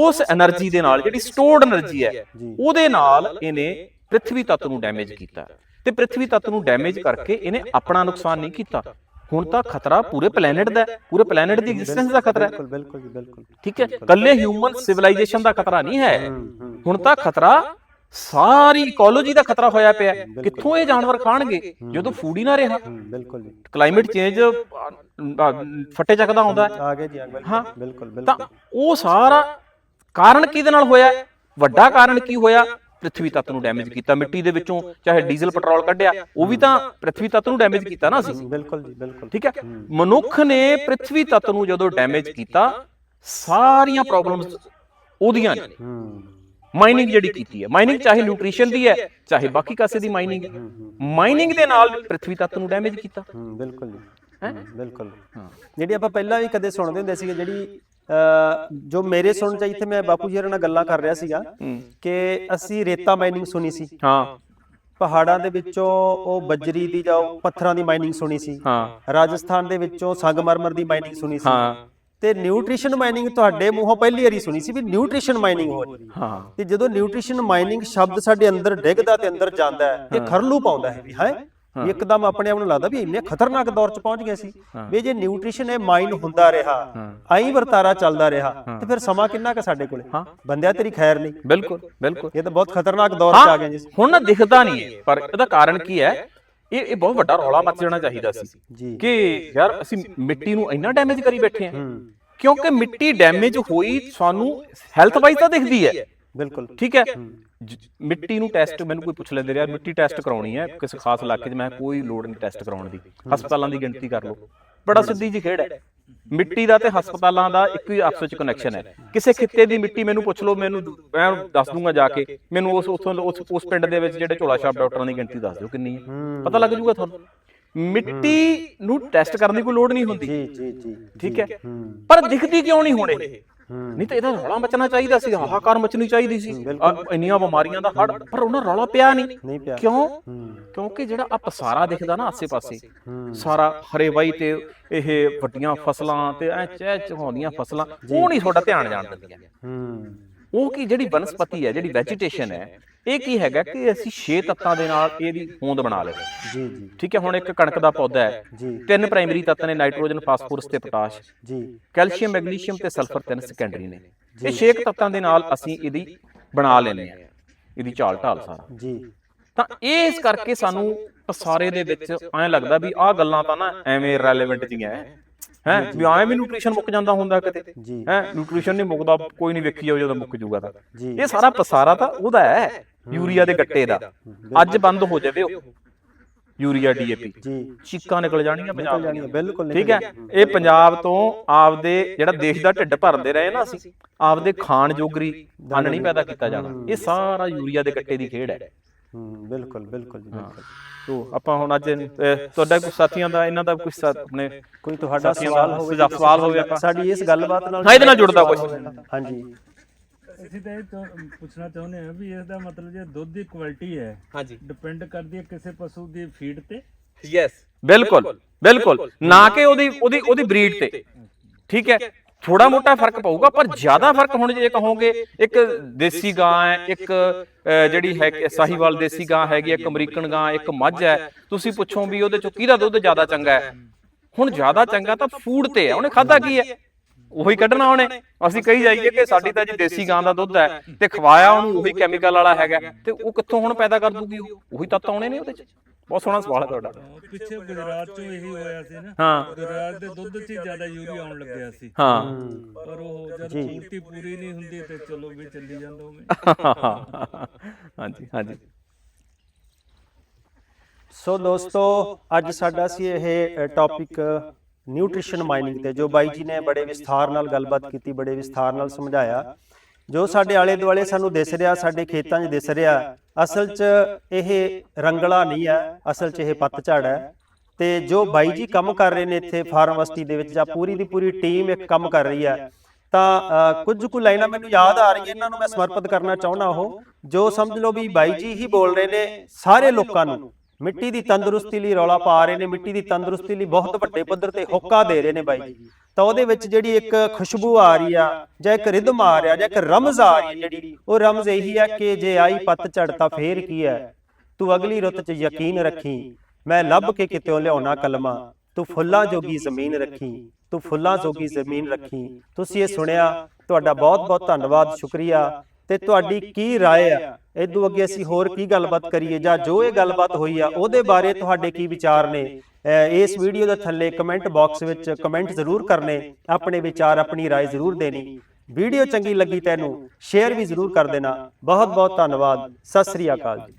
ਉਸ એનર્ਜੀ ਦੇ ਨਾਲ ਜਿਹੜੀ ਸਟੋਰਡ એનર્ਜੀ ਹੈ ਉਹਦੇ ਨਾਲ ਇਹਨੇ ਪ੍ਰਿਥਵੀ ਤੱਤ ਨੂੰ ਡੈਮੇਜ ਕੀਤਾ। ਤੇ ਪ੍ਰਿਥਵੀ ਤੱਤ ਨੂੰ ਡੈਮੇਜ ਕਰਕੇ ਇਹਨੇ ਆਪਣਾ ਨੁਕਸਾਨ ਨਹੀਂ ਕੀਤਾ। ਹੁਣ ਤਾਂ ਖਤਰਾ ਪੂਰੇ ਪਲੈਨਟ ਦਾ ਹੈ ਪੂਰੇ ਪਲੈਨਟ ਦੀ ਐਗਜ਼ਿਸਟੈਂਸ ਦਾ ਖਤਰਾ ਹੈ। ਬਿਲਕੁਲ ਬਿਲਕੁਲ ਬਿਲਕੁਲ। ਠੀਕ ਹੈ ਕੱਲੇ ਹਿਊਮਨ ਸਿਵਲਾਈਜੇਸ਼ਨ ਦਾ ਖਤਰਾ ਨਹੀਂ ਹੈ। ਹੁਣ ਤਾਂ ਖਤਰਾ ਸਾਰੀ ਇਕੋਲੋਜੀ ਦਾ ਖਤਰਾ ਹੋਇਆ ਪਿਆ। ਕਿੱਥੋਂ ਇਹ ਜਾਨਵਰ ਖਾਣਗੇ? ਜਦੋਂ ਫੂਡ ਹੀ ਨਾ ਰਿਹਾ। ਬਿਲਕੁਲ ਜੀ। ਕਲਾਈਮੇਟ ਚੇਂਜ ਫੱਟੇ ਚੱਕਦਾ ਆਉਂਦਾ ਹੈ। ਆ ਗਏ ਜੀ ਹਾਂ। ਬਿਲਕੁਲ ਤਾਂ ਬਿਲਕੁਲ। ਉਹ ਸਾਰਾ ਕਾਰਨ ਕਿਹਦੇ ਨਾਲ ਹੋਇਆ? ਵੱਡਾ ਕਾਰਨ ਕੀ ਹੋਇਆ? ਪ੍ਰਿਥਵੀ ਤੱਤ ਨੂੰ ਡੈਮੇਜ ਕੀਤਾ। ਮਿੱਟੀ ਦੇ ਵਿੱਚੋਂ ਚਾਹੇ ਡੀਜ਼ਲ ਪੈਟਰੋਲ ਕੱਢਿਆ ਉਹ ਵੀ ਤਾਂ ਪ੍ਰਿਥਵੀ ਤੱਤ ਨੂੰ ਡੈਮੇਜ ਕੀਤਾ ਨਾ ਅਸੀਂ। ਬਿਲਕੁਲ ਜੀ ਬਿਲਕੁਲ। ਠੀਕ ਹੈ? ਮਨੁੱਖ ਨੇ ਪ੍ਰਿਥਵੀ ਤੱਤ ਨੂੰ ਜਦੋਂ ਡੈਮੇਜ ਕੀਤਾ ਸਾਰੀਆਂ ਪ੍ਰੋਬਲਮਸ ਉਹਦੀਆਂ ਨੇ। ਮਾਈਨਿੰਗ ਜਿਹੜੀ ਕੀਤੀ ਹੈ ਮਾਈਨਿੰਗ ਚਾਹੇ ਨਿਊਟ੍ਰੀਸ਼ਨ ਦੀ ਹੈ ਚਾਹੇ ਬਾਕੀ ਕਾਸੇ ਦੀ ਮਾਈਨਿੰਗ ਹੈ। ਮਾਈਨਿੰਗ ਦੇ ਨਾਲ ਪ੍ਰਿਥਵੀ ਤੱਤ ਨੂੰ ਡੈਮੇਜ ਕੀਤਾ। ਬਿਲਕੁਲ ਜੀ। ਹੈਂ? ਬਿਲਕੁਲ। ਹਾਂ। ਜਿਹੜੀ ਆਪਾਂ ਪਹਿਲਾਂ ਵੀ ਕਦੇ ਸੁਣਦੇ ਹੁੰਦੇ ਸੀਗੇ ਜਿਹੜੀ ਜੋ ਮੇਰੇ ਸੁਣਨ ਚ ਇੱਥੇ ਮੈਂ ਬਾਪੂ ਜੀ ਨਾਲ ਗੱਲਾਂ ਕਰ ਰਿਹਾ ਸੀਗਾ ਕਿ ਅਸੀਂ ਰੇਤਾ ਮਾਈਨਿੰਗ ਸੁਣੀ ਸੀ। ਹਾਂ। ਪਹਾੜਾਂ ਦੇ ਵਿੱਚੋਂ ਉਹ ਬੱਜਰੀ ਦੀ ਜਾਂ ਪੱਥਰਾਂ ਦੀ ਮਾਈਨਿੰਗ ਸੁਣੀ ਸੀ। ਹਾਂ। ਰਾਜਸਥਾਨ ਦੇ ਵਿੱਚੋਂ ਸੰਗਮਰਮਰ ਦੀ ਮਾਈਨਿੰਗ ਸੁਣੀ ਸੀ। ਹਾਂ। ਤੇ ਨਿਊਟ੍ਰੀਸ਼ਨ ਮਾਈਨਿੰਗ ਤੁਹਾਡੇ ਮੂੰਹੋਂ ਪਹਿਲੀ ਵਾਰੀ ਸੁਣੀ ਸੀ ਵੀ ਨਿਊਟ੍ਰੀਸ਼ਨ ਮਾਈਨਿੰਗ ਹੋ ਰਹੀ ਹੈ। ਤੇ ਜਦੋਂ ਨਿਊਟ੍ਰੀਸ਼ਨ ਮਾਈਨਿੰਗ ਸ਼ਬਦ ਸਾਡੇ ਅੰਦਰ ਡਿੱਗਦਾ ਤੇ ਅੰਦਰ ਜਾਂਦਾ ਹੈ ਇਹ ਖਰਲੂ ਪਾਉਂਦਾ ਹੈ ਵੀ ਹੈ? ਵੀ ਇੱਕਦਮ ਆਪਣੇ ਆਪ ਨੂੰ ਲੱਗਦਾ ਵੀ ਇੰਨੇ ਖਤਰਨਾਕ ਦੌਰ ਚ ਪਹੁੰਚ ਗਏ ਸੀ। ਵੀ ਜੇ ਨਿਊਟ੍ਰੀਸ਼ਨ ਇਹ ਮਾਈਨ ਹੁੰਦਾ ਰਿਹਾ। ਆਈ ਵਰਤਾਰਾ ਚੱਲਦਾ ਰਿਹਾ। ਤੇ ਫਿਰ ਸਮਾਂ ਕਿੰਨਾ ਕੁ ਸਾਡੇ ਕੋਲੇ। ਬੰਦਿਆ ਤੇਰੀ ਖੈਰ ਨਹੀਂ। ਬਿਲਕੁਲ ਬਿਲਕੁਲ। ਇਹ ਤਾਂ ਬਹੁਤ ਖਤਰਨਾਕ ਦੌਰ ਚ ਆ ਗਏ ਜੀ। ਹੁਣ ਨਾ ਦਿਖਦਾ ਨਹੀਂ ਪਰ ਇਹਦਾ ਕਾਰਨ ਕੀ ਹੈ? ਇਹ ਇਹ ਬਹੁਤ ਵੱਡਾ ਰੌਲਾ ਮਚ ਜਾਣਾ ਚਾਹੀਦਾ ਸੀ। ਕਿ ਯਾਰ ਅਸੀਂ ਮਿੱਟੀ ਨੂੰ ਇੰਨਾ ਡੈਮੇਜ ਕਰੀ ਬੈਠੇ ਹਾਂ। ਕਿਉਂਕਿ ਮਿੱਟੀ ਡੈਮੇਜ ਹੋਈ ਸਾਨੂੰ ਹੈਲਥ ਵਾਈਜ਼ ਤਾਂ ਦਿਖਦੀ ਹੈ। ਬਿਲਕੁਲ। ਠੀਕ ਹੈ। ਮਿੱਟੀ ਨੂੰ ਟੈਸਟ ਮੈਨੂੰ ਕੋਈ ਪੁੱਛ ਲੈਂਦੇ ਰਿਹਾ ਮਿੱਟੀ ਟੈਸਟ ਕਰਾਉਣੀ ਹੈ ਕਿਸੇ ਖਾਸ ਇਲਾਕੇ 'ਚ ਮੈਂ ਕੋਈ ਲੋੜ ਨਹੀਂ ਟੈਸਟ ਕਰਾਉਣ ਦੀ। ਹਸਪਤਾਲਾਂ ਦੀ ਗਿਣਤੀ ਕਰ ਲਓ। ਬੜਾ ਸਿੱਧੀ ਜੀ ਖੇਡ ਹੈ। ਮਿੱਟੀ ਦਾ ਤੇ ਹਸਪਤਾਲਾਂ ਦਾ ਇੱਕ ਹੀ ਆਪਸ ਵਿੱਚ ਕਨੈਕਸ਼ਨ ਹੈ। ਕਿਸੇ ਖਿੱਤੇ ਦੀ ਮਿੱਟੀ ਮੈਨੂੰ ਪੁੱਛ ਲਓ ਮੈਨੂੰ ਮੈਂ ਦੱਸ ਦੂੰਗਾ ਜਾ ਕੇ। ਮੈਨੂੰ ਉਸ ਉੱਥੋਂ ਉਸ ਉਸ ਪਿੰਡ ਦੇ ਵਿੱਚ ਜਿਹੜੇ ਝੋਲਾ ਛਾਪ ਡਾਕਟਰਾਂ ਦੀ ਗਿਣਤੀ ਦੱਸ ਦਿਓ ਕਿੰਨੀ ਹੈ। ਪਤਾ ਲੱਗ ਜੂਗਾ ਤੁਹਾਨੂੰ। ਮਿੱਟੀ ਨੂੰ ਟੈਸਟ ਕਰਨ ਦੀ ਕੋਈ ਲੋੜ ਨਹੀਂ ਹੁੰਦੀ। ਜੀ ਜੀ ਜੀ। ਠੀਕ ਹੈ। ਪਰ ਦਿਖਦੀ ਕਿਉਂ ਨਹੀਂ ਹੁਣ? ਨਹੀਂ ਤਾਂ ਇਹਦਾ ਰੌਲਾ ਮਚਣਾ ਚਾਹੀਦਾ ਸੀ ਹਾਹਾਕਾਰ ਮਚਣੀ ਚਾਹੀਦੀ ਸੀ। ਇੰਨੀਆਂ ਬਿਮਾਰੀਆਂ ਦਾ ਹੜ ਪਰ ਉਹਨਾਂ ਰੌਲਾ ਪਿਆ ਨਹੀਂ। ਨਹੀਂ ਪਿਆ। ਕਿਉਂ? ਕਿਉਂਕਿ ਜਿਹੜਾ ਆ ਪਸਾਰਾ ਦਿਖਦਾ ਨਾ ਆਸੇ-ਪਾਸੇ ਸਾਰਾ ਹਰੇਵਾਈ ਤੇ ਇਹ ਵੱਡੀਆਂ ਫਸਲਾਂ ਤੇ ਐ ਚਹਿ ਚਹਾਉਂਦੀਆਂ ਫਸਲਾਂ ਉਹ ਨਹੀਂ ਤੁਹਾਡਾ ਧਿਆਨ ਜਾਣ ਦਿੰਦੀਆਂ। ਹੂੰ। ਉਹ ਕੀ ਜਿਹੜੀ ਬਨਸਪਤੀ ਹੈ ਜਿਹੜੀ ਵੈਜੀਟੇਸ਼ਨ ਹੈ ਇਹ ਕੀ ਹੈਗਾ ਕਿ ਅਸੀਂ ਛੇ ਤੱਤਾਂ ਦੇ ਨਾਲ ਇਹਦੀ ਹੋਂਦ ਬਣਾ ਲਵੇ ਜੀ ਜੀ। ਠੀਕ ਹੈ ਹੁਣ ਇੱਕ ਕਣਕ ਦਾ ਪੌਦਾ ਹੈ। ਜੀ। ਤਿੰਨ ਪ੍ਰਾਇਮਰੀ ਤੱਤ ਨੇ ਨਾਈਟ੍ਰੋਜਨ ਫਾਸਫੋਰਸ ਤੇ ਪੋਟਾਸ਼ ਜੀ। ਕੈਲਸ਼ੀਅਮ ਮੈਗਨੀਸ਼ੀਅਮ ਤੇ ਸਲਫਰ ਤਿੰਨ ਸੈਕੰਡਰੀ ਨੇ। ਇਹ ਛੇ ਕੁ ਤੱਤਾਂ ਦੇ ਨਾਲ ਅਸੀਂ ਇਹਦੀ ਬਣਾ ਲੈਨੇ ਆ ਇਹਦੀ ਚਾਲ ਢਾਲ ਸਾਰਾ। ਜੀ। ਤਾਂ ਇਹ ਇਸ ਕਰਕੇ ਸਾਨੂੰ ਪਸਾਰੇ ਦੇ ਵਿੱਚ ਐਂ ਲੱਗਦਾ ਵੀ ਆਹ ਗੱਲਾਂ ਤਾਂ ਨਾ ਐਵੇਂ ਰੈਲੇਵੈਂਟ ਜੀਆਂ ਹੈ। ਹੈ? ਵੀ ਐਵੇਂ ਵੀ ਨਿਊਟ੍ਰੀਸ਼ਨ ਮੁੱਕ ਜਾਂਦਾ ਹੁੰਦਾ ਕਿਤੇ। ਜੀ ਹੈ। ਨਿਊਟ੍ਰੀਸ਼ਨ ਨਹੀਂ ਮੁੱਕਦਾ ਕੋਈ ਨਹੀਂ ਵੇਖੀ ਜਾਓ ਜਦੋਂ ਮੁੱਕ ਜੂਗਾ ਤਾਂ। ਇਹ ਸਾਰਾ ਪਸਾਰਾ ਤਾਂ ਉਹਦਾ ਹੈ ਯੂਰੀਆ ਦੇ ਗੱਟੇ ਦਾ। ਅੱਜ ਬੰਦ ਹੋ ਜਾਵੇ ਉਹ। Urea DAP. ਜੀ। ਚੀਕਾਂ ਨਿਕਲ ਜਾਣੀਆਂ ਪੰਜਾਬ ਦੀਆਂ। ਬਿਲਕੁਲ ਠੀਕ ਹੈ? ਇਹ ਪੰਜਾਬ ਤੋਂ ਆਪਦੇ ਜਿਹੜਾ ਦੇਸ਼ ਦਾ ਢਿੱਡ ਭਰਦੇ ਰਹੇ ਨਾ ਅਸੀਂ ਆਪਦੇ ਖਾਣ ਜੋਗਰੀ ਅੰਨ ਨਹੀਂ ਪੈਦਾ ਕੀਤਾ ਜਾਣਾ। ਇਹ ਸਾਰਾ ਯੂਰੀਆ ਦੇ ਗੱਟੇ ਦੀ ਖੇਡ ਹੈ। ਹੂੰ ਬਿਲਕੁਲ ਬਿਲਕੁਲ ਜੀ ਬਿਲਕੁਲ। ਤੋ ਆਪਾਂ ਹੁਣ ਅੱਜ ਅਹ, ਤੁਹਾਡਾ ਕੋਈ ਸਾਥੀਆਂ ਦਾ ਇਹਨਾਂ ਦਾ ਕੋਈ ਸਾ- ਆਪਣੇ ਕੋਈ ਤੁਹਾਡਾ ਸਾਥੀਆਂ ਸਵਾਲ ਦਾ ਹੋਵੇ ਸੁਝਾਅ- ਸਵਾਲ ਹੋਵੇ ਆਪਾਂ। ਸਾਡੀ ਇਸ ਗੱਲਬਾਤ ਨਾਲ ਹਾਂ, ਇਹਦੇ ਨਾਲ ਜੁੜਦਾ ਕੁਛ। ਹਾਂਜੀ। ਅਸੀਂ ਤਾਂ ਇਹ ਚਾਹ- ਪੁੱਛਣਾ ਚਾਹੁੰਦੇ ਹਾਂ ਵੀ ਇਸ ਦਾ ਮਤਲਬ ਜੇ ਦੁੱਧ ਦੀ ਕੁਆਲਿਟੀ ਹੈ ਹਾਂਜੀ। ਡਿਪੈਂਡ ਕਰਦੀ ਹੈ ਕਿਸੇ ਪਸ਼ੂ ਦੀ ਫੀਡ ਤੇ? ਯੈਸ ਬਿਲਕੁਲ ਬਿਲਕੁਲ। ਨਾ ਕਿ ਉਹਦੀ ਉਹਦੀ ਉਹਦੀ ਬਰੀਡ ਤੇ। ਠੀਕ ਹੈ। ਥੋੜਾ ਮੋਟਾ ਫ਼ਰਕ ਪਊਗਾ, ਪਰ ਜ਼ਿਆਦਾ ਫ਼ਰਕ ਹੁਣ ਜੇ ਕਹੋਗੇ, ਇੱਕ ਦੇਸੀ ਗਾਂ ਹੈ, ਇੱਕ ਜਿਹੜੀ ਹੈ ਕਿ ਸਾਹੀਵਾਲ ਦੇਸੀ ਗਾਂ ਹੈਗੀ, ਇੱਕ ਅਮਰੀਕਨ ਗਾਂ, ਇੱਕ ਮੱਝ ਹੈ, ਤੁਸੀਂ ਪੁੱਛੋ ਵੀ ਉਹਦੇ ਚੋਂ ਕਿਹਦਾ ਦੁੱਧ ਜ਼ਿਆਦਾ ਚੰਗਾ ਹੈ। ਹੁਣ ਜ਼ਿਆਦਾ ਚੰਗਾ ਤਾਂ ਫੂਡ ਤੇ ਹੈ, ਉਹਨੇ ਖਾਦਾ ਕੀ ਹੈ? ਉਹੀ ਕੱਢਣਾ ਉਹਨੇ। ਅਸੀਂ ਕਹੀ ਜਾਈਏ ਕਿ ਸਾਡੀ ਤਾਂ ਜੀ ਦੇਸੀ ਗਾਂ ਦਾ ਦੁੱਧ ਹੈ ਤੇ ਖਵਾਇਆ ਉਹਨੂੰ, ਉਹੀ ਕੈਮੀਕਲ ਵਾਲਾ ਹੈਗਾ। ਤੇ ਉਹ ਕਿੱਥੋਂ ਹੁਣ ਪੈਦਾ ਕਰ ਦੂਗੀ ਉਹ? ਉਹੀ ਤੱਤ ਆਉਣੇ ਨੇ ਉਹਦੇ ਚ। ਬਹੁਤ ਸੋਹਣਾ ਸਵਾਲ ਹੈ ਤੁਹਾਡਾ। ਪਿੱਛੇ ਗੁਜਰਾਤ ਚੋਂ ਇਹੀ ਹੋਇਆ ਸੀ ਨਾ। ਹਾਂ। ਗੁਜਰਾਤ ਦੇ ਦੁੱਧ 'ਚ ਹੀ ਜ਼ਿਆਦਾ ਯੂਰੀਆ ਆਉਣ ਲੱਗਿਆ ਸੀ। ਹਾਂ। ਪਰ ਉਹ ਜਦ। ਪੂਰਤੀ ਪੂਰੀ ਨਹੀਂ ਹੁੰਦੀ ਤੇ ਚਲੋ ਵੀ ਚੱਲੀ ਜਾਂਦਾ ਉਵੇਂ ਹਾਂਜੀ ਹਾਂਜੀ। ਸੋ ਦੋਸਤੋ ਅੱਜ ਸਾਡਾ ਸੀ ਇਹ ਟੌਪਿਕ ਨਿਊਟ੍ਰੀਸ਼ਨ ਮਾਈਨਿੰਗ ਤੇ ਜੋ ਬਾਈ ਜੀ ਨੇ ਬੜੇ ਵਿਸਥਾਰ ਨਾਲ ਗੱਲਬਾਤ ਕੀਤੀ ਬੜੇ ਵਿਸਥਾਰ ਨਾਲ ਸਮਝਾਇਆ। ਜੋ ਸਾਡੇ ਆਲੇ ਦੁਆਲੇ ਸਾਨੂੰ ਦਿਸ ਰਿਹਾ ਸਾਡੇ ਖੇਤਾਂ 'ਚ ਦਿਸ ਰਿਹਾ ਅਸਲ 'ਚ ਇਹ ਰੰਗਲਾ ਨਹੀਂ ਹੈ ਅਸਲ 'ਚ ਇਹ ਪੱਤਝੜ ਹੈ। ਤੇ ਜੋ ਬਾਈ ਜੀ ਕੰਮ ਕਰ ਰਹੇ ਨੇ ਇੱਥੇ ਫਾਰਮਵਸਟੀ ਦੇ ਵਿੱਚ ਜਾਂ ਪੂਰੀ ਦੀ ਪੂਰੀ ਟੀਮ ਇੱਕ ਕੰਮ ਕਰ ਰਹੀ ਹੈ ਤਾਂ ਅ, ਕੁਝ ਕੁ ਲਾਈਨਾਂ ਮੈਨੂੰ ਯਾਦ ਆ ਰਹੀਆਂ ਇਹਨਾਂ ਨੂੰ ਮੈਂ ਸਮਰਪਿਤ ਕਰਨਾ ਚਾਹੁੰਦਾ ਉਹ ਜੋ ਸਮਝ ਲਓ ਵੀ ਬਾਈ ਜੀ ਹੀ ਬੋਲ ਰਹੇ ਨੇ ਸਾਰੇ ਲੋਕਾਂ ਨੂੰ। ਮਿੱਟੀ ਦੀ ਤੰਦਰੁਸਤੀ ਲਈ ਰੌਲਾ ਪਾ ਰਹੇ ਨੇ, ਮਿੱਟੀ ਦੀ ਤੰਦਰੁਸਤੀ ਲਈ ਬਹੁਤ ਵੱਡੇ ਪੱਧਰ ਤੇ ਹੋਕਾ ਦੇ ਰਹੇ ਨੇ ਬਾਈ। ਤਾਂ ਉਹਦੇ ਵਿੱਚ ਜਿਹੜੀ ਇੱਕ ਖੁਸ਼ਬੂ ਆ ਰਹੀ ਆ, ਜਾਂ ਇੱਕ ਰਿਦਮ ਆ ਰਿਹਾ, ਜਾਂ ਇੱਕ ਰਮਜ਼ ਆ ਰਹੀ ਹੈ ਜਿਹੜੀ, ਉਹ ਰਮਜ਼ ਇਹੀ ਹੈ ਕਿ ਜੇ ਆਈ ਪੱਤ ਝੜਤਾ ਫੇਰ ਕੀ ਹੈ? ਤੂੰ ਅਗਲੀ ਰੁੱਤ 'ਚ ਯਕੀਨ ਰੱਖੀ, ਮੈਂ ਲੱਭ ਕੇ ਕਿਤੇੋਂ ਲਿਆਉਣਾ ਕਲਮਾ, ਤੂੰ ਫੁੱਲਾਂ ਜੋਗੀ ਜ਼ਮੀਨ ਰੱਖੀ, ਤੂੰ ਫੁੱਲਾਂ ਜੋਗੀ ਜ਼ਮੀਨ ਰੱਖੀ, ਤੁਸੀਂ ਇਹ ਸੁਣਿਆ, ਤੁਹਾਡਾ ਬਹੁਤ ਬਹੁਤ ਧੰਨਵਾਦ, ਸ਼ੁਕਰੀਆ। ਤੇ ਤੁਹਾਡੀ ਕੀ رائے ਆ ਇਦੋਂ ਅੱਗੇ ਅਸੀਂ ਹੋਰ ਕੀ ਗੱਲਬਾਤ ਕਰੀਏ ਜਾਂ ਜੋ ਇਹ ਗੱਲਬਾਤ ਹੋਈ ਆ ਉਹਦੇ ਬਾਰੇ ਤੁਹਾਡੇ ਕੀ ਵਿਚਾਰ ਨੇ ਅਹ ਇਸ ਵੀਡੀਓ ਦੇ ਥੱਲੇ ਕਮੈਂਟ ਬਾਕਸ ਵਿੱਚ ਕਮੈਂਟ ਜ਼ਰੂਰ ਕਰਨੇ ਆਪਣੇ ਵਿਚਾਰ ਆਪਣੀ رائے ਜ਼ਰੂਰ ਦੇਣੀ ਵੀਡੀਓ ਚੰਗੀ ਲੱਗੀ ਤੈਨੂੰ ਸ਼ੇਅਰ ਵੀ ਜ਼ਰੂਰ ਕਰ ਦੇਣਾ ਬਹੁਤ ਬਹੁਤ ਧੰਨਵਾਦ ਸਤਿ ਸ੍ਰੀ ਅਕਾਲ ਜੀ